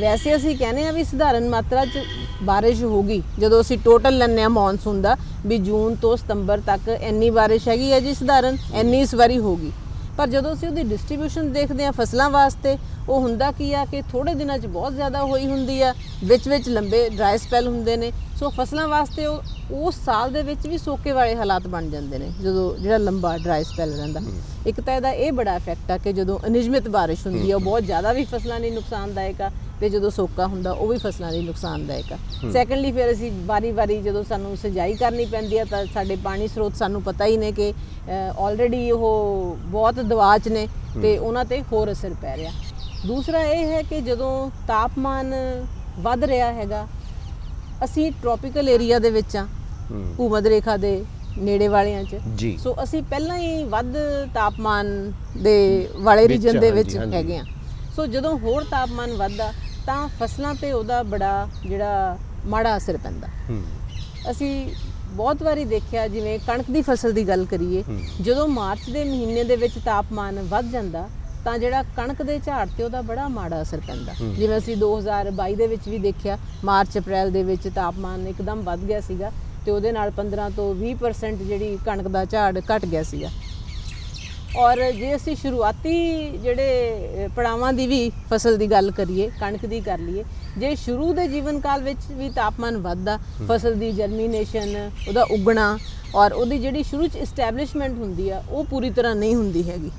ਵੈਸੇ ਅਸੀਂ ਕਹਿੰਦੇ ਆ ਵੀ ਸਧਾਰਨ ਮਾਤਰਾ 'ਚ ਬਾਰਿਸ਼ ਹੋਗੀ ਜਦੋਂ ਅਸੀਂ ਟੋਟਲ ਲੈਂਦੇ ਆ ਮੌਨਸੂਨ ਦਾ ਵੀ ਜੂਨ ਤੋਂ ਸਤੰਬਰ ਤੱਕ ਇੰਨੀ ਬਾਰਿਸ਼ ਹੈਗੀ ਹੈ ਜੀ ਸਧਾਰਨ ਇੰਨੀ ਇਸ ਵਾਰੀ ਹੋਗੀ ਪਰ ਜਦੋਂ ਅਸੀਂ ਉਹਦੀ ਡਿਸਟ੍ਰੀਬਿਊਸ਼ਨ ਦੇਖਦੇ ਆ ਫਸਲਾਂ ਵਾਸਤੇ ਉਹ ਹੁੰਦਾ ਕੀ ਆ ਕਿ ਥੋੜੇ ਦਿਨਾਂ 'ਚ ਬਹੁਤ ਜ਼ਿਆਦਾ ਹੋਈ ਹੁੰਦੀ ਆ ਵਿੱਚ ਵਿੱਚ ਲੰਬੇ ਡਰਾਈ ਸਪੈਲ ਹੁੰਦੇ ਨੇ। ਸੋ ਫਸਲਾਂ ਵਾਸਤੇ ਉਹ ਉਸ ਸਾਲ ਦੇ ਵਿੱਚ ਵੀ ਸੋਕੇ ਵਾਲੇ ਹਾਲਾਤ ਬਣ ਜਾਂਦੇ ਨੇ ਜਦੋਂ ਜਿਹੜਾ ਲੰਬਾ ਡਰਾਈ ਸਪੈਲ ਰਹਿੰਦਾ। ਇੱਕ ਤਾਂ ਇਹਦਾ ਇਹ ਬੜਾ ਇਫੈਕਟ ਆ ਕਿ ਜਦੋਂ ਅਨਿਯਮਿਤ ਬਾਰਿਸ਼ ਹੁੰਦੀ ਆ ਉਹ ਬਹੁਤ ਜ਼ਿਆਦਾ ਵੀ ਫਸਲਾਂ ਲਈ ਨੁਕਸਾਨਦਾਇਕ ਆ ਤੇ ਜਦੋਂ ਸੋਕਾ ਹੁੰਦਾ ਉਹ ਵੀ ਫਸਲਾਂ ਲਈ ਨੁਕਸਾਨਦਾਇਕ ਆ। ਸੈਕੰਡਲੀ ਫਿਰ ਅਸੀਂ ਵਾਰੀ-ਵਾਰੀ ਜਦੋਂ ਸਾਨੂੰ ਸਿੰਜਾਈ ਕਰਨੀ ਪੈਂਦੀ ਆ ਤਾਂ ਸਾਡੇ ਪਾਣੀ ਸਰੋਤ ਸਾਨੂੰ ਪਤਾ ਹੀ ਨੇ ਕਿ ਆਲਰੇਡੀ ਉਹ ਬਹੁਤ ਦਵਾਚ ਨੇ ਤੇ ਉਹਨਾਂ ਤੇ ਹੋਰ ਅਸਰ ਪੈ ਰਿਹਾ। ਦੂਸਰਾ ਇਹ ਹੈ ਕਿ ਜਦੋਂ ਤਾਪਮਾਨ ਵੱਧ ਰਿਹਾ ਹੈਗਾ ਅਸੀਂ ਟ੍ਰੋਪੀਕਲ ਏਰੀਆ ਦੇ ਵਿੱਚ ਆ ਭੂਮਧ ਰੇਖਾ ਦੇ ਨੇੜੇ ਵਾਲਿਆਂ 'ਚ। ਜੀ। ਸੋ ਅਸੀਂ ਪਹਿਲਾਂ ਹੀ ਵੱਧ ਤਾਪਮਾਨ ਦੇ ਵਾਲੇ ਰੀਜਨ ਦੇ ਵਿੱਚ। ਹੈਗੇ ਆ ਸੋ ਜਦੋਂ ਹੋਰ ਤਾਪਮਾਨ ਵੱਧਦਾ ਤਾਂ ਫਸਲਾਂ ਤੇ ਉਹਦਾ ਬੜਾ ਜਿਹੜਾ ਮਾੜਾ ਅਸਰ ਪੈਂਦਾ। ਅਸੀਂ ਬਹੁਤ ਵਾਰੀ ਦੇਖਿਆ ਜਿਵੇਂ ਕਣਕ ਦੀ ਫਸਲ ਦੀ ਗੱਲ ਕਰੀਏ। ਜਦੋਂ ਮਾਰਚ ਦੇ ਮਹੀਨੇ ਦੇ ਵਿੱਚ ਤਾਪਮਾਨ ਵੱਧ ਜਾਂਦਾ ਤਾਂ ਜਿਹੜਾ ਕਣਕ ਦੇ ਝਾੜ ਤੇ ਉਹਦਾ ਬੜਾ ਮਾੜਾ ਅਸਰ ਪੈਂਦਾ। ਜਿਵੇਂ ਅਸੀਂ 2022 ਦੇ ਵਿੱਚ ਵੀ ਦੇਖਿਆ ਮਾਰਚ ਅਪ੍ਰੈਲ ਦੇ ਵਿੱਚ ਤਾਪਮਾਨ ਇੱਕਦਮ ਵੱਧ ਗਿਆ ਸੀਗਾ ਤੇ ਉਹਦੇ ਨਾਲ 15 ਤੋਂ 20% ਜਿਹੜੀ ਕਣਕ ਦਾ ਝਾੜ ਘਟ ਗਿਆ ਸੀਗਾ ਔਰ ਜੇ ਅਸੀਂ ਸ਼ੁਰੂਆਤੀ ਜਿਹੜੇ ਪੜਾਵਾਂ ਦੀ ਵੀ ਫਸਲ ਦੀ ਗੱਲ ਕਰੀਏ ਕਣਕ ਦੀ ਕਰ ਲਈਏ ਜੇ ਸ਼ੁਰੂ ਦੇ ਜੀਵਨ ਕਾਲ ਵਿੱਚ ਵੀ ਤਾਪਮਾਨ ਵੱਧਦਾ ਫਸਲ ਦੀ ਜਰਮੀਨੇਸ਼ਨ ਉਹਦਾ ਉਗਣਾ ਔਰ ਉਹਦੀ ਜਿਹੜੀ ਸ਼ੁਰੂ ਚ ਇਸਟੈਬਲਿਸ਼ਮੈਂਟ ਹੁੰਦੀ ਆ ਉਹ ਪੂਰੀ ਤਰ੍ਹਾਂ ਨਹੀਂ ਹੁੰਦੀ ਹੈਗੀ।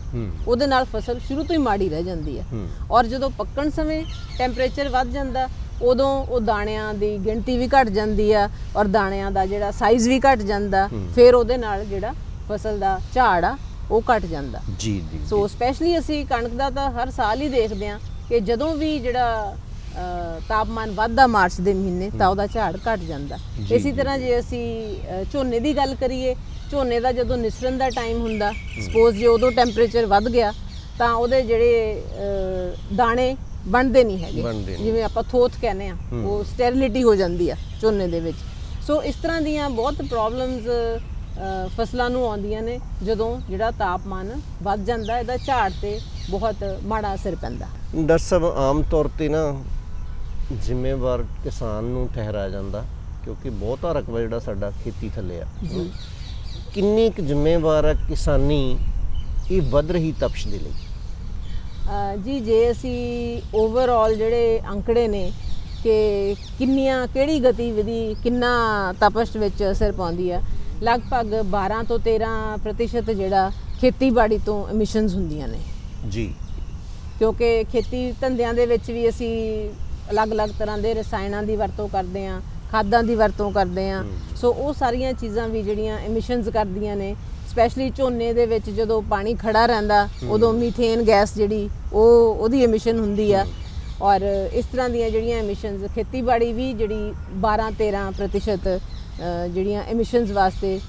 ਉਹਦੇ ਨਾਲ ਫਸਲ ਸ਼ੁਰੂ ਤੋਂ ਹੀ ਮਾੜੀ ਰਹਿ ਜਾਂਦੀ ਆ। ਔਰ ਜਦੋਂ ਪੱਕਣ ਸਮੇਂ ਟੈਂਪਰੇਚਰ ਵੱਧ ਜਾਂਦਾ ਉਦੋਂ ਉਹ ਦਾਣਿਆਂ ਦੀ ਗਿਣਤੀ ਵੀ ਘਟ ਜਾਂਦੀ ਆ ਔਰ ਦਾਣਿਆਂ ਦਾ ਜਿਹੜਾ ਸਾਈਜ਼ ਵੀ ਘਟ ਜਾਂਦਾ। ਫਿਰ ਉਹਦੇ ਨਾਲ ਜਿਹੜਾ ਫਸਲ ਦਾ ਝਾੜ ਆ ਉਹ ਘਟ ਜਾਂਦਾ। ਜੀ ਜੀ ਸੋ ਸਪੈਸ਼ਲੀ ਅਸੀਂ ਕਣਕ ਦਾ ਤਾਂ ਹਰ ਸਾਲ ਹੀ ਦੇਖਦੇ ਹਾਂ ਕਿ ਜਦੋਂ ਵੀ ਜਿਹੜਾ ਤਾਪਮਾਨ ਵੱਧਦਾ ਮਾਰਚ ਦੇ ਮਹੀਨੇ ਤਾਂ ਉਹਦਾ ਝਾੜ ਘਟ ਜਾਂਦਾ। ਇਸੇ ਤਰ੍ਹਾਂ ਜੇ। ਅਸੀਂ ਝੋਨੇ ਦੀ ਗੱਲ ਕਰੀਏ ਝੋਨੇ ਦਾ ਜਦੋਂ ਨਿਸਰਨ ਦਾ ਟਾਈਮ ਹੁੰਦਾ ਸਪੋਜ਼ ਜੇ ਉਦੋਂ ਟੈਂਪਰੇਚਰ ਵੱਧ ਗਿਆ ਤਾਂ ਉਹਦੇ ਜਿਹੜੇ ਦਾਣੇ ਬਣਦੇ ਨਹੀਂ ਹੈਗੇ। ਜਿਵੇਂ ਆਪਾਂ ਥੋਥ ਕਹਿੰਦੇ ਆ। ਉਹ ਸਟੈਰਿਲਿਟੀ ਹੋ ਜਾਂਦੀ ਆ ਝੋਨੇ ਦੇ ਵਿੱਚ। ਸੋ ਇਸ ਤਰ੍ਹਾਂ ਦੀਆਂ ਬਹੁਤ ਪ੍ਰੋਬਲਮਸ ਫਸਲਾਂ ਨੂੰ ਆਉਂਦੀਆਂ ਨੇ ਜਦੋਂ ਜਿਹੜਾ ਤਾਪਮਾਨ ਵੱਧ ਜਾਂਦਾ ਇਹਦਾ ਝਾੜ ਤੇ ਬਹੁਤ ਮਾੜਾ ਅਸਰ ਪੈਂਦਾ। ਡਾਕਟਰ ਸਾਹਿਬ ਆਮ ਤੌਰ ਤੇ ਨਾ ਜ਼ਿੰਮੇਵਾਰ ਕਿਸਾਨ ਨੂੰ ਠਹਿਰਾਇਆ ਜਾਂਦਾ ਕਿਉਂਕਿ ਬਹੁਤਾ ਰਕਬਾ ਜਿਹੜਾ ਸਾਡਾ ਖੇਤੀ ਥੱਲੇ ਆ। ਜੀ। ਕਿੰਨੀ ਕੁ ਜ਼ਿੰਮੇਵਾਰ ਹੈ ਕਿਸਾਨੀ ਇਹ ਵੱਧ ਰਹੀ ਤਪਸ਼ ਦੇ ਲਈ? ਜੀ ਜੇ ਅਸੀਂ ਓਵਰਆਲ ਜਿਹੜੇ ਅੰਕੜੇ ਨੇ ਕਿ ਕਿੰਨੀਆਂ ਕਿਹੜੀ ਗਤੀਵਿਧੀ ਕਿੰਨਾ ਤਪਸ਼ ਵਿੱਚ ਅਸਰ ਪਾਉਂਦੀ ਆ ਲਗਭਗ 12 ਤੋਂ 13% ਪ੍ਰਤੀਸ਼ਤ ਜਿਹੜਾ ਖੇਤੀਬਾੜੀ ਤੋਂ ਐਮਿਸ਼ਨਸ ਹੁੰਦੀਆਂ ਨੇ। ਜੀ। ਕਿਉਂਕਿ ਖੇਤੀ ਧੰਦਿਆਂ ਦੇ ਵਿੱਚ ਵੀ ਅਸੀਂ ਅਲੱਗ-ਅਲੱਗ ਤਰ੍ਹਾਂ ਦੇ ਰਸਾਇਣਾਂ ਦੀ ਵਰਤੋਂ ਕਰਦੇ ਹਾਂ ਖਾਦਾਂ ਦੀ ਵਰਤੋਂ ਕਰਦੇ ਹਾਂ। ਸੋ ਉਹ ਸਾਰੀਆਂ ਚੀਜ਼ਾਂ ਵੀ ਜਿਹੜੀਆਂ ਐਮਿਸ਼ਨਸ ਕਰਦੀਆਂ ਨੇ ਸਪੈਸ਼ਲੀ ਝੋਨੇ ਦੇ ਵਿੱਚ ਜਦੋਂ ਪਾਣੀ ਖੜਾ ਰਹਿੰਦਾ ਉਦੋਂ ਮੀਥੇਨ ਗੈਸ ਜਿਹੜੀ ਉਹ ਉਹਦੀ ਐਮਿਸ਼ਨ ਹੁੰਦੀ ਆ। ਔਰ ਇਸ ਤਰ੍ਹਾਂ ਦੀਆਂ ਜਿਹੜੀਆਂ ਐਮਿਸ਼ਨਸ ਖੇਤੀਬਾੜੀ ਵੀ ਜਿਹੜੀ 12-13% ਪ੍ਰਤੀਸ਼ਤ ਅ, ਜਿਹੜੀਆਂ ਐਮਿਸ਼ਨਸ ਵਾਸਤੇ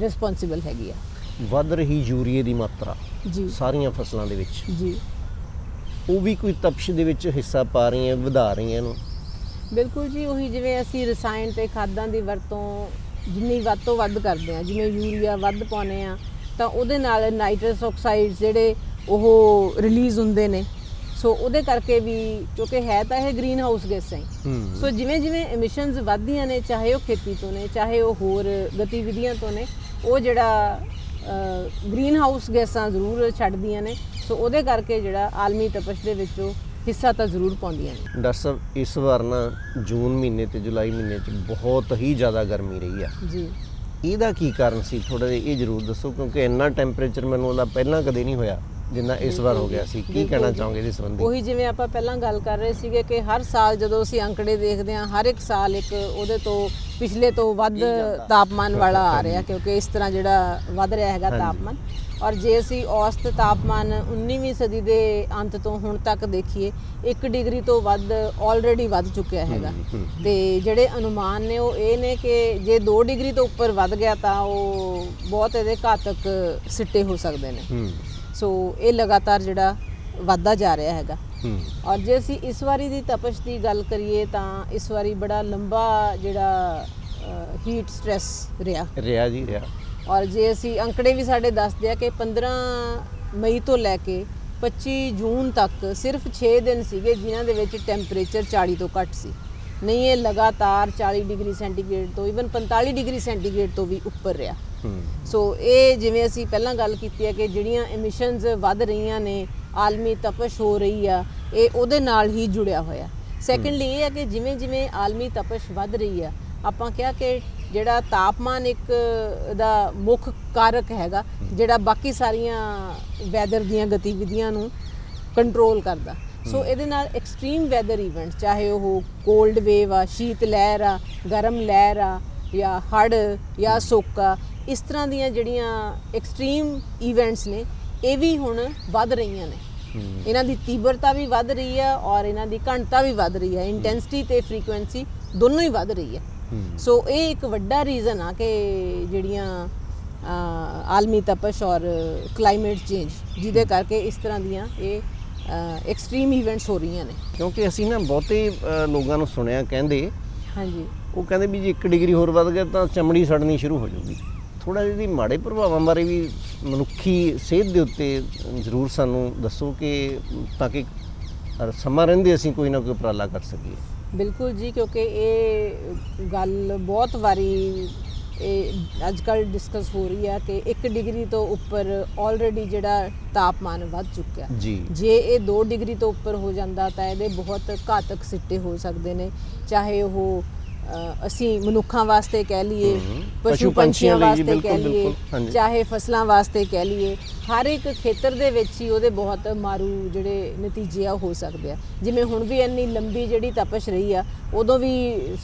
ਰਿਸਪੌਂਸਿਬਲ ਹੈਗੀ ਆ। ਵੱਧ ਰਹੀ ਯੂਰੀਏ ਦੀ ਮਾਤਰਾ ਜੀ। ਸਾਰੀਆਂ ਫਸਲਾਂ ਦੇ ਵਿੱਚ। ਜੀ। ਉਹ ਵੀ ਕੋਈ ਤਪਸ਼ ਦੇ ਵਿੱਚ ਹਿੱਸਾ ਪਾ ਰਹੀਆਂ ਵਧਾ ਰਹੀਆਂ ਇਹਨੂੰ ਬਿਲਕੁਲ ਜੀ ਉਹੀ ਜਿਵੇਂ ਅਸੀਂ ਰਸਾਇਣ ਤੇ ਖਾਦਾਂ ਦੀ ਵਰਤੋਂ ਜਿੰਨੀ ਵੱਧ ਤੋਂ ਵੱਧ ਕਰਦੇ ਆ ਜਿਵੇਂ ਯੂਰੀਆ ਵੱਧ ਪਾਉਨੇ ਆ ਤਾਂ ਉਹਦੇ ਨਾਲ ਨਾਈਟ੍ਰਸ ਆਕਸਾਈਡਸ ਜਿਹੜੇ ਉਹ ਰਿਲੀਜ਼ ਹੁੰਦੇ ਨੇ। ਸੋ ਉਹਦੇ ਕਰਕੇ ਵੀ ਕਿਉਂਕਿ ਹੈ ਤਾਂ ਇਹ ਗ੍ਰੀਨ ਹਾਊਸ ਗੈਸਾਂ ਹੀ। ਸੋ ਜਿਵੇਂ ਜਿਵੇਂ ਐਮਿਸ਼ਨਸ ਵੱਧਦੀਆਂ ਨੇ ਚਾਹੇ ਉਹ ਖੇਤੀ ਤੋਂ ਨੇ ਚਾਹੇ ਉਹ ਹੋਰ ਗਤੀਵਿਧੀਆਂ ਤੋਂ ਨੇ ਉਹ ਜਿਹੜਾ ਗ੍ਰੀਨ ਹਾਊਸ ਗੈਸਾਂ ਜ਼ਰੂਰ ਛੱਡਦੀਆਂ ਨੇ। ਸੋ ਉਹਦੇ ਕਰਕੇ ਜਿਹੜਾ ਆਲਮੀ ਤਪਸ਼ ਦੇ ਵਿੱਚੋਂ ਹਿੱਸਾ ਤਾਂ ਜ਼ਰੂਰ ਪਾਉਂਦੀਆਂ ਨੇ। ਡਾਕਟਰ ਸਾਹਿਬ ਇਸ ਵਾਰ ਨਾ ਜੂਨ ਮਹੀਨੇ ਤੇ ਜੁਲਾਈ ਮਹੀਨੇ ਚ ਬਹੁਤ ਹੀ ਜ਼ਿਆਦਾ ਗਰਮੀ ਰਹੀ ਆ। ਜੀ। ਇਹਦਾ ਕੀ ਕਾਰਨ ਸੀ? ਥੋੜਾ ਜਿਹਾ ਇਹ ਜ਼ਰੂਰ ਦੱਸੋ ਕਿਉਂਕਿ ਇੰਨਾ ਟੈਂਪਰੇਚਰ ਮੈਨੂੰ ਉਹਦਾ ਪਹਿਲਾਂ ਕਦੇ ਨਹੀਂ ਹੋਇਆ। ਜਿੰਨਾ ਇਸ ਵਾਰ ਹੋ ਗਿਆ ਸੀ ਕੀ ਕਹਿਣਾ। ਚਾਹੋਗੇ ਇਹਦੇ ਸੰਬੰਧੀ? ਉਹੀ ਜਿਵੇਂ ਆਪਾਂ ਪਹਿਲਾਂ ਗੱਲ ਕਰ ਰਹੇ ਸੀਗੇ ਕਿ ਹਰ ਸਾਲ ਜਦੋਂ ਅਸੀਂ ਅੰਕੜੇ ਦੇਖਦੇ ਹਾਂ ਹਰ ਇੱਕ ਸਾਲ ਇੱਕ ਉਹਦੇ ਤੋਂ ਪਿਛਲੇ ਤੋਂ ਵੱਧ ਤਾਪਮਾਨ ਵਾਲਾ ਆ ਰਿਹਾ ਕਿਉਂਕਿ ਇਸ ਤਰ੍ਹਾਂ ਜਿਹੜਾ ਵੱਧ ਰਿਹਾ ਹੈਗਾ। ਤਾਪਮਾਨ। ਔਰ ਜੇ ਅਸੀਂ ਔਸਤ ਤਾਪਮਾਨ 19ਵੀਂ ਸਦੀ ਦੇ ਅੰਤ ਤੋਂ ਹੁਣ ਤੱਕ ਦੇਖੀਏ 1 ਡਿਗਰੀ ਤੋਂ ਵੱਧ ਆਲਰੇਡੀ ਵੱਧ ਚੁੱਕਿਆ ਹੈਗਾ। ਤੇ ਜਿਹੜੇ ਅਨੁਮਾਨ ਨੇ ਉਹ ਇਹ ਨੇ ਕਿ ਜੇ 2 ਡਿਗਰੀ ਤੋਂ ਉੱਪਰ ਵੱਧ ਗਿਆ ਤਾਂ ਉਹ ਬਹੁਤ ਇਹਦੇ ਘਾਤਕ ਸਿੱਟੇ ਹੋ ਸਕਦੇ ਨੇ। ਸੋ ਇਹ ਲਗਾਤਾਰ ਜਿਹੜਾ ਵੱਧਦਾ ਜਾ ਰਿਹਾ ਹੈਗਾ। ਔਰ ਜੇ ਅਸੀਂ ਇਸ ਵਾਰੀ ਦੀ ਤਪਸ਼ ਦੀ ਗੱਲ ਕਰੀਏ ਤਾਂ ਇਸ ਵਾਰੀ ਬੜਾ ਲੰਬਾ ਜਿਹੜਾ ਹੀਟ ਸਟ੍ਰੈਸ ਰਿਹਾ। ਰਿਆ ਜੀ ਰਿਆ ਔਰ ਜੇ ਅਸੀਂ ਅੰਕੜੇ ਵੀ ਸਾਡੇ ਦੱਸਦੇ ਆ ਕਿ 15 ਮਈ ਤੋਂ ਲੈ ਕੇ 25 ਜੂਨ ਤੱਕ ਸਿਰਫ 6 ਦਿਨ ਸੀਗੇ ਜਿਨ੍ਹਾਂ ਦੇ ਵਿੱਚ ਟੈਂਪਰੇਚਰ 40 ਤੋਂ ਘੱਟ ਸੀ। ਨਹੀਂ ਇਹ ਲਗਾਤਾਰ 40 ਡਿਗਰੀ ਸੈਂਟੀਗ੍ਰੇਡ ਤੋਂ ਇਵਨ 45 ਡਿਗਰੀ ਸੈਂਟੀਗ੍ਰੇਡ ਤੋਂ ਵੀ ਉੱਪਰ ਰਿਹਾ। ਸੋ ਇਹ ਜਿਵੇਂ ਅਸੀਂ ਪਹਿਲਾਂ ਗੱਲ ਕੀਤੀ ਹੈ ਕਿ ਜਿਹੜੀਆਂ ਐਮਿਸ਼ਨਸ ਵੱਧ ਰਹੀਆਂ ਨੇ ਆਲਮੀ ਤਪਸ਼ ਹੋ ਰਹੀ ਆ ਇਹ ਉਹਦੇ ਨਾਲ ਹੀ ਜੁੜਿਆ ਹੋਇਆ। ਸੈਕੰਡਲੀ ਇਹ ਹੈ ਕਿ ਜਿਵੇਂ ਜਿਵੇਂ ਆਲਮੀ ਤਪਸ਼ ਵੱਧ ਰਹੀ ਆ ਆਪਾਂ ਕਿਹਾ ਕਿ ਜਿਹੜਾ ਤਾਪਮਾਨ ਇੱਕ ਦਾ ਮੁੱਖ ਕਾਰਕ ਹੈਗਾ ਜਿਹੜਾ ਬਾਕੀ ਸਾਰੀਆਂ ਵੈਦਰ ਦੀਆਂ ਗਤੀਵਿਧੀਆਂ ਨੂੰ ਕੰਟਰੋਲ ਕਰਦਾ। ਸੋ ਇਹਦੇ ਨਾਲ ਐਕਸਟ੍ਰੀਮ ਵੈਦਰ ਇਵੈਂਟਸ ਚਾਹੇ ਉਹ ਕੋਲਡ ਵੇਵ ਆ ਸ਼ੀਤ ਲਹਿਰ ਆ ਗਰਮ ਲਹਿਰ ਆ ਜਾਂ ਹੜ੍ਹ ਜਾਂ ਸੋਕਾ ਇਸ ਤਰ੍ਹਾਂ ਦੀਆਂ ਜਿਹੜੀਆਂ ਐਕਸਟ੍ਰੀਮ ਇਵੈਂਟਸ ਨੇ ਇਹ ਵੀ ਹੁਣ ਵੱਧ ਰਹੀਆਂ ਨੇ। ਇਹਨਾਂ ਦੀ ਤੀਬਰਤਾ ਵੀ ਵੱਧ ਰਹੀ ਹੈ ਔਰ ਇਹਨਾਂ ਦੀ ਘਣਤਾ ਵੀ ਵੱਧ ਰਹੀ ਹੈ। ਇੰਟੈਂਸਿਟੀ ਤੇ ਫ੍ਰੀਕੁਐਂਸੀ ਦੋਨੋਂ ਹੀ ਵੱਧ ਰਹੀ ਹੈ। ਸੋ ਇਹ ਇੱਕ ਵੱਡਾ ਰੀਜ਼ਨ ਆ ਕਿ ਜਿਹੜੀਆਂ ਆਲਮੀ ਤਪਸ਼ ਔਰ ਕਲਾਈਮੇਟ ਚੇਂਜ ਜਿਹਦੇ ਕਰਕੇ ਇਸ ਤਰ੍ਹਾਂ ਦੀਆਂ ਇਹ ਐਕਸਟ੍ਰੀਮ ਇਵੈਂਟਸ ਹੋ ਰਹੀਆਂ ਨੇ। ਕਿਉਂਕਿ ਅਸੀਂ ਨਾ ਬਹੁਤੇ ਲੋਕਾਂ ਨੂੰ ਸੁਣਿਆ ਕਹਿੰਦੇ ਹਾਂਜੀ। ਉਹ ਕਹਿੰਦੇ ਵੀ ਜੇ 1 ਡਿਗਰੀ ਹੋਰ ਵੱਧ ਗਿਆ ਤਾਂ ਚਮੜੀ ਸੜਨੀ ਸ਼ੁਰੂ ਹੋ ਜਾਊਗੀ। ਥੋੜਾ ਜਿਹਾ ਮਾੜੇ ਪ੍ਰਭਾਵਾਂ ਬਾਰੇ ਵੀ ਮਨੁੱਖੀ ਸਿਹਤ ਦੇ ਉੱਤੇ ਜ਼ਰੂਰ ਸਾਨੂੰ ਦੱਸੋ ਕਿ ਤਾਂ ਕਿ ਸਮਾਂ ਰਹਿੰਦੇ ਅਸੀਂ ਕੋਈ ਨਾ ਕੋਈ ਉਪਰਾਲਾ ਕਰ ਸਕੀਏ। ਬਿਲਕੁਲ ਜੀ ਕਿਉਂਕਿ ਇਹ ਗੱਲ ਬਹੁਤ ਵਾਰੀ ਇਹ ਅੱਜ ਕੱਲ ਡਿਸਕਸ ਹੋ ਰਹੀ ਹੈ ਕਿ 1 ਡਿਗਰੀ ਤੋਂ ਉੱਪਰ ਆਲਰੇਡੀ ਜਿਹੜਾ ਤਾਪਮਾਨ ਵੱਧ ਚੁੱਕਿਆ ਜੀ। ਜੇ ਇਹ 2 ਡਿਗਰੀ ਤੋਂ ਉੱਪਰ ਹੋ ਜਾਂਦਾ ਤਾਂ ਇਹਦੇ ਬਹੁਤ ਘਾਤਕ ਸਿੱਟੇ ਹੋ ਸਕਦੇ ਨੇ। ਚਾਹੇ ਉਹ ਅਸੀਂ ਮਨੁੱਖਾਂ ਵਾਸਤੇ ਕਹਿ ਲਈਏ ਪਸ਼ੂ ਪੰਛੀਆਂ ਵਾਸਤੇ ਕਹਿ ਲਈਏ। ਚਾਹੇ ਫਸਲਾਂ ਵਾਸਤੇ ਕਹਿ ਲਈਏ ਹਰ ਇੱਕ ਖੇਤਰ ਦੇ ਵਿੱਚ ਹੀ ਉਹਦੇ ਬਹੁਤ ਮਾਰੂ ਜਿਹੜੇ ਨਤੀਜੇ ਆ ਹੋ ਸਕਦੇ ਆ ਜਿਵੇਂ ਹੁਣ ਵੀ ਇੰਨੀ ਲੰਬੀ ਜਿਹੜੀ ਤਪਸ਼ ਰਹੀ ਆ ਉਦੋਂ ਵੀ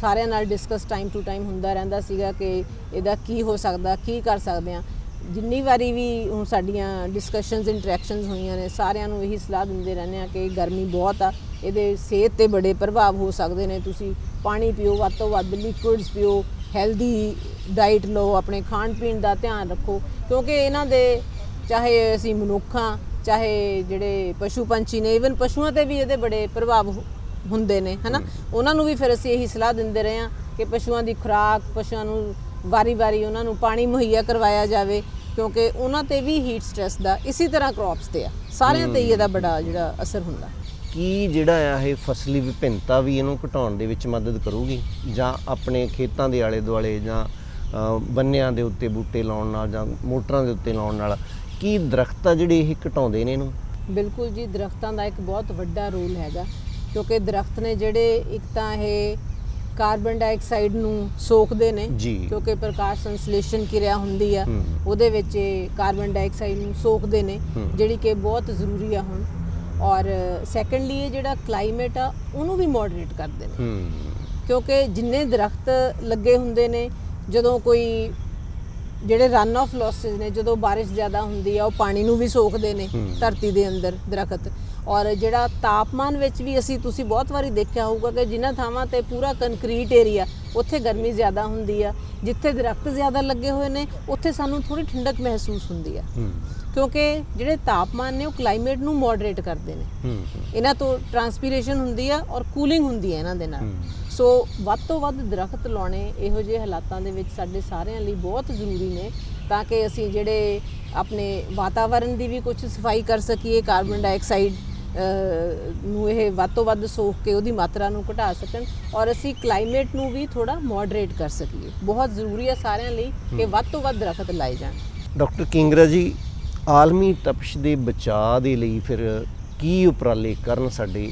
ਸਾਰਿਆਂ ਨਾਲ ਡਿਸਕਸ ਟਾਈਮ ਟੂ ਟਾਈਮ ਹੁੰਦਾ ਰਹਿੰਦਾ ਸੀਗਾ ਕਿ ਇਹਦਾ ਕੀ ਹੋ ਸਕਦਾ ਕੀ ਕਰ ਸਕਦੇ ਆ ਜਿੰਨੀ ਵਾਰੀ ਵੀ ਹੁਣ ਸਾਡੀਆਂ ਡਿਸਕਸ਼ਨਸ ਇੰਟਰੈਕਸ਼ਨਸ ਹੋਈਆਂ ਨੇ ਸਾਰਿਆਂ ਨੂੰ ਇਹੀ ਸਲਾਹ ਦਿੰਦੇ ਰਹਿੰਦੇ ਆ ਕਿ ਗਰਮੀ ਬਹੁਤ ਆ ਇਹਦੇ ਸਿਹਤ ਤੇ ਬੜੇ ਪ੍ਰਭਾਵ ਹੋ ਸਕਦੇ ਨੇ। ਤੁਸੀਂ ਪਾਣੀ ਪੀਓ, ਵੱਧ ਤੋਂ ਵੱਧ ਲਿਕੁਇਡਸ ਪੀਓ ਹੈਲਦੀ ਡਾਈਟ ਲਓ, ਆਪਣੇ ਖਾਣ ਪੀਣ ਦਾ ਧਿਆਨ ਰੱਖੋ। ਕਿਉਂਕਿ ਇਹਨਾਂ ਦੇ ਚਾਹੇ ਅਸੀਂ ਮਨੁੱਖਾਂ, ਚਾਹੇ ਜਿਹੜੇ ਪਸ਼ੂ ਪੰਛੀ ਨੇ ਇਵਨ ਪਸ਼ੂਆਂ ਤੇ ਵੀ ਇਹਦੇ ਬੜੇ ਪ੍ਰਭਾਵ ਹੁੰਦੇ ਨੇ, ਹਨਾ? ਉਹਨਾਂ ਨੂੰ ਵੀ ਫਿਰ ਅਸੀਂ ਇਹੀ ਸਲਾਹ ਦਿੰਦੇ ਰਹੇ ਹਾਂ ਕਿ ਪਸ਼ੂਆਂ ਦੀ ਖੁਰਾਕ, ਪਸ਼ੂਆਂ ਨੂੰ ਵਾਰੀ-ਵਾਰੀ ਉਹਨਾਂ ਨੂੰ ਪਾਣੀ ਮੁਹੱਈਆ ਕਰਵਾਇਆ ਜਾਵੇ, ਕਿਉਂਕਿ ਉਹਨਾਂ ਤੇ ਵੀ ਹੀਟ ਸਟ੍ਰੈਸ ਦਾ ਇਸੇ ਤਰ੍ਹਾਂ ਕ੍ਰੌਪਸ ਤੇ ਆ। ਸਾਰਿਆਂ ਤੇ ਹੀ ਇਹਦਾ ਬੜਾ ਜਿਹੜਾ ਅਸਰ ਹੁੰਦਾ। ਕੀ ਜਿਹੜਾ ਆ ਇਹ ਫਸਲੀ ਵਿਭਿੰਨਤਾ ਵੀ ਇਹਨੂੰ ਘਟਾਉਣ ਦੇ ਵਿੱਚ ਮਦਦ ਕਰੂਗੀ ਜਾਂ ਆਪਣੇ ਖੇਤਾਂ ਦੇ ਆਲੇ ਦੁਆਲੇ ਜਾਂ ਬੰਨਿਆਂ ਦੇ ਉੱਤੇ ਬੂਟੇ ਲਾਉਣ ਨਾਲ ਜਾਂ ਮੋਟਰਾਂ ਦੇ ਉੱਤੇ ਲਾਉਣ ਨਾਲ ਕੀ ਦਰਖਤ ਆ ਜਿਹੜੇ ਇਹ ਘਟਾਉਂਦੇ ਨੇ ਇਹਨੂੰ ਬਿਲਕੁਲ ਜੀ ਦਰਖਤਾਂ ਦਾ ਇੱਕ ਬਹੁਤ ਵੱਡਾ ਰੋਲ ਹੈਗਾ ਕਿਉਂਕਿ ਦਰਖਤ ਨੇ ਜਿਹੜੇ ਇੱਕ ਤਾਂ ਇਹ ਕਾਰਬਨ ਡਾਈਆਕਸਾਈਡ ਨੂੰ ਸੋਖਦੇ ਨੇ। ਕਿਉਂਕਿ ਪ੍ਰਕਾਸ਼ ਸੰਸਲੇਸ਼ਨ ਕਿਰਿਆ ਹੁੰਦੀ ਆ। ਉਹਦੇ ਵਿੱਚ ਇਹ ਕਾਰਬਨ ਡਾਈਆਕਸਾਈਡ ਨੂੰ ਸੋਖਦੇ ਨੇ। ਜਿਹੜੀ ਕਿ ਬਹੁਤ ਜ਼ਰੂਰੀ ਆ ਹੁਣ ਔਰ ਸੈਕੰਡਲੀ ਇਹ ਜਿਹੜਾ ਕਲਾਈਮੇਟ ਆ ਉਹਨੂੰ ਵੀ ਮੋਡਰੇਟ ਕਰਦੇ ਨੇ। ਕਿਉਂਕਿ ਜਿੰਨੇ ਦਰਖਤ ਲੱਗੇ ਹੁੰਦੇ ਨੇ ਜਦੋਂ ਕੋਈ ਜਿਹੜੇ ਰਨ ਆਫ ਲਾਸਸ ਨੇ ਜਦੋਂ ਬਾਰਿਸ਼ ਜ਼ਿਆਦਾ ਹੁੰਦੀ ਆ ਉਹ ਪਾਣੀ ਨੂੰ ਵੀ ਸੋਖਦੇ ਨੇ। ਧਰਤੀ ਦੇ ਅੰਦਰ ਦਰਖਤ। ਔਰ ਜਿਹੜਾ ਤਾਪਮਾਨ ਵਿੱਚ ਵੀ ਅਸੀਂ ਤੁਸੀਂ ਬਹੁਤ ਵਾਰੀ ਦੇਖਿਆ ਹੋਊਗਾ ਕਿ ਜਿਨ੍ਹਾਂ ਥਾਵਾਂ ਤੇ ਪੂਰਾ ਕੰਕਰੀਟ ਏਰੀਆ ਉੱਥੇ ਗਰਮੀ ਜ਼ਿਆਦਾ ਹੁੰਦੀ ਆ ਜਿੱਥੇ ਦਰਖਤ ਜ਼ਿਆਦਾ ਲੱਗੇ ਹੋਏ ਨੇ ਉੱਥੇ ਸਾਨੂੰ ਥੋੜੀ ਠੰਡਕ ਮਹਿਸੂਸ ਹੁੰਦੀ ਆ। ਕਿਉਂਕਿ ਜਿਹੜੇ ਤਾਪਮਾਨ ਨੇ ਉਹ ਕਲਾਈਮੇਟ ਨੂੰ ਮੋਡਰੇਟ ਕਰਦੇ ਨੇ। ਇਹਨਾਂ ਤੋਂ ਟਰਾਂਸਪੀਰੇਸ਼ਨ ਹੁੰਦੀ ਆ ਔਰ ਕੂਲਿੰਗ ਹੁੰਦੀ ਹੈ ਇਹਨਾਂ ਦੇ ਨਾਲ। ਸੋ ਵੱਧ ਤੋਂ ਵੱਧ ਦਰਖਤ ਲਾਉਣੇ ਇਹੋ ਜਿਹੇ ਹਾਲਾਤਾਂ ਦੇ ਵਿੱਚ ਸਾਡੇ ਸਾਰਿਆਂ ਲਈ ਬਹੁਤ ਜ਼ਰੂਰੀ ਨੇ ਤਾਂ ਕਿ ਅਸੀਂ ਜਿਹੜੇ ਆਪਣੇ ਵਾਤਾਵਰਣ ਦੀ ਵੀ ਕੁਝ ਸਫ਼ਾਈ ਕਰ ਸਕੀਏ ਕਾਰਬਨ ਡਾਈਆਕਸਾਈਡ ਨੂੰ ਇਹ ਵੱਧ ਤੋਂ ਵੱਧ ਸੋਖ ਕੇ ਉਹਦੀ ਮਾਤਰਾ ਨੂੰ ਘਟਾ ਸਕਣ ਔਰ ਅਸੀਂ ਕਲਾਈਮੇਟ ਨੂੰ ਵੀ ਥੋੜਾ ਮੋਡਰੇਟ ਕਰ ਸਕੀਏ। ਬਹੁਤ ਜ਼ਰੂਰੀ ਹੈ ਸਾਰਿਆਂ ਲਈ ਕਿ ਵੱਧ ਤੋਂ ਵੱਧ ਦਰਖਤ ਲਾਏ ਜਾਣ। ਡਾਕਟਰ ਕਿੰਗਰਾ ਜੀ ਆਲਮੀ ਤਪਸ਼ ਦੇ ਬਚਾਅ ਦੇ ਲਈ ਫਿਰ ਕੀ ਉਪਰਾਲੇ ਕਰਨ ਸਾਡੇ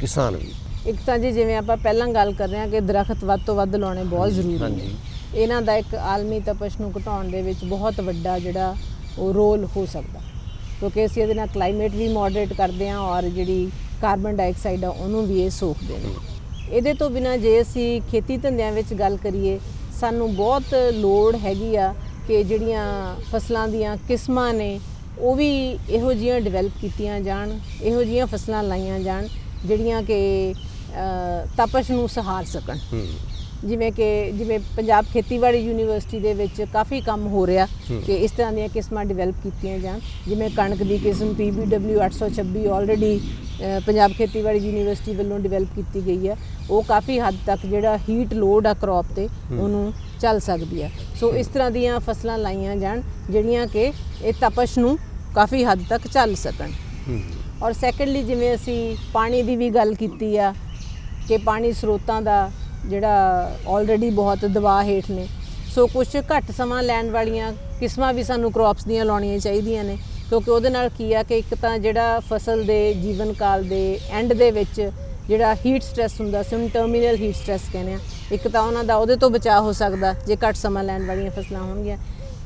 ਕਿਸਾਨ ਵੀ? ਇੱਕ ਤਾਂ ਜੀ ਜਿਵੇਂ ਆਪਾਂ ਪਹਿਲਾਂ ਗੱਲ ਕਰ ਰਹੇ ਹਾਂ ਕਿ ਦਰਖਤ ਵੱਧ ਤੋਂ ਵੱਧ ਲਾਉਣੇ ਬਹੁਤ ਜ਼ਰੂਰੀ। ਨੇ ਇਹਨਾਂ ਦਾ ਇੱਕ ਆਲਮੀ ਤਪਸ਼ ਨੂੰ ਘਟਾਉਣ ਦੇ ਵਿੱਚ ਬਹੁਤ ਵੱਡਾ ਜਿਹੜਾ ਉਹ ਰੋਲ ਹੋ ਸਕਦਾ। ਕਿਉਂਕਿ ਅਸੀਂ ਇਹਦੇ ਨਾਲ ਕਲਾਈਮੇਟ ਵੀ ਮੋਡਰੇਟ ਕਰਦੇ ਹਾਂ ਔਰ ਜਿਹੜੀ ਕਾਰਬਨ ਡਾਈਆਕਸਾਈਡ ਆ ਉਹਨੂੰ ਵੀ ਇਹ ਸੋਖਦੇ ਨੇ। ਇਹਦੇ ਤੋਂ ਬਿਨਾ ਜੇ ਅਸੀਂ ਖੇਤੀ ਧੰਦਿਆਂ ਵਿੱਚ ਗੱਲ ਕਰੀਏ ਸਾਨੂੰ ਬਹੁਤ ਲੋੜ ਹੈਗੀ ਆ ਕਿ ਜਿਹੜੀਆਂ ਫਸਲਾਂ ਦੀਆਂ ਕਿਸਮਾਂ ਨੇ, ਉਹ ਵੀ ਇਹੋ ਜਿਹੀਆਂ ਡਿਵੈਲਪ ਕੀਤੀਆਂ ਜਾਣ, ਇਹੋ ਜਿਹੀਆਂ ਫਸਲਾਂ ਲਾਈਆਂ ਜਾਣ, ਜਿਹੜੀਆਂ ਕਿ ਤਪਸ਼ ਨੂੰ ਸਹਾਰ ਸਕਣ। ਜਿਵੇਂ ਕਿ ਜਿਵੇਂ ਪੰਜਾਬ ਖੇਤੀਬਾੜੀ ਯੂਨੀਵਰਸਿਟੀ ਦੇ ਵਿੱਚ ਕਾਫੀ ਕੰਮ ਹੋ ਰਿਹਾ ਕਿ ਇਸ ਤਰ੍ਹਾਂ ਦੀਆਂ ਕਿਸਮਾਂ ਡਿਵੈਲਪ ਕੀਤੀਆਂ ਜਾਣ। ਜਿਵੇਂ ਕਣਕ ਦੀ ਕਿਸਮ PBW 826 ਆਲਰੇਡੀ ਪੰਜਾਬ ਖੇਤੀਬਾੜੀ ਯੂਨੀਵਰਸਿਟੀ ਵੱਲੋਂ ਡਿਵੈਲਪ ਕੀਤੀ ਗਈ ਹੈ। ਉਹ ਕਾਫੀ ਹੱਦ ਤੱਕ ਜਿਹੜਾ ਹੀਟ ਲੋਡ ਆ ਕ੍ਰੌਪ ਤੇ ਉਹਨੂੰ ਚੱਲ ਸਕਦੀ ਹੈ। ਸੋ ਇਸ ਤਰ੍ਹਾਂ ਦੀਆਂ ਫਸਲਾਂ ਲਾਈਆਂ ਜਾਣ ਜਿਹੜੀਆਂ ਕਿ ਇਹ ਤਪਸ਼ ਨੂੰ ਕਾਫੀ ਹੱਦ ਤੱਕ ਚੱਲ ਸਕਣ। ਔਰ ਸੈਕੰਡਲੀ ਜਿਵੇਂ ਅਸੀਂ ਪਾਣੀ ਦੀ ਵੀ ਗੱਲ ਕੀਤੀ ਆ ਕਿ ਪਾਣੀ ਸਰੋਤਾਂ ਦਾ ਜਿਹੜਾ ਆਲਰੇਡੀ ਬਹੁਤ ਦਬਾਅ ਹੇਠ ਨੇ। ਸੋ ਕੁਝ ਘੱਟ ਸਮਾਂ ਲੈਣ ਵਾਲੀਆਂ ਕਿਸਮਾਂ ਵੀ ਸਾਨੂੰ ਕ੍ਰੌਪਸ ਦੀਆਂ ਲਾਉਣੀਆਂ ਚਾਹੀਦੀਆਂ ਨੇ। ਕਿਉਂਕਿ ਉਹਦੇ ਨਾਲ ਕੀ ਆ ਕਿ ਇੱਕ ਤਾਂ ਜਿਹੜਾ ਫਸਲ ਦੇ, ਜੀਵਨ ਕਾਲ ਦੇ ਐਂਡ ਦੇ ਵਿੱਚ ਜਿਹੜਾ ਹੀਟ ਸਟ੍ਰੈਸ ਹੁੰਦਾ ਸੀ ਉਹਨੂੰ ਟਰਮੀਨਲ ਹੀਟ ਸਟ੍ਰੈਸ ਕਹਿੰਦੇ ਆ, ਇੱਕ ਤਾਂ ਉਹਨਾਂ ਦਾ ਉਹਦੇ ਤੋਂ ਬਚਾਅ ਹੋ ਸਕਦਾ, ਜੇ ਘੱਟ ਸਮਾਂ ਲੈਣ ਵਾਲੀਆਂ ਫਸਲਾਂ ਹੋਣਗੀਆਂ।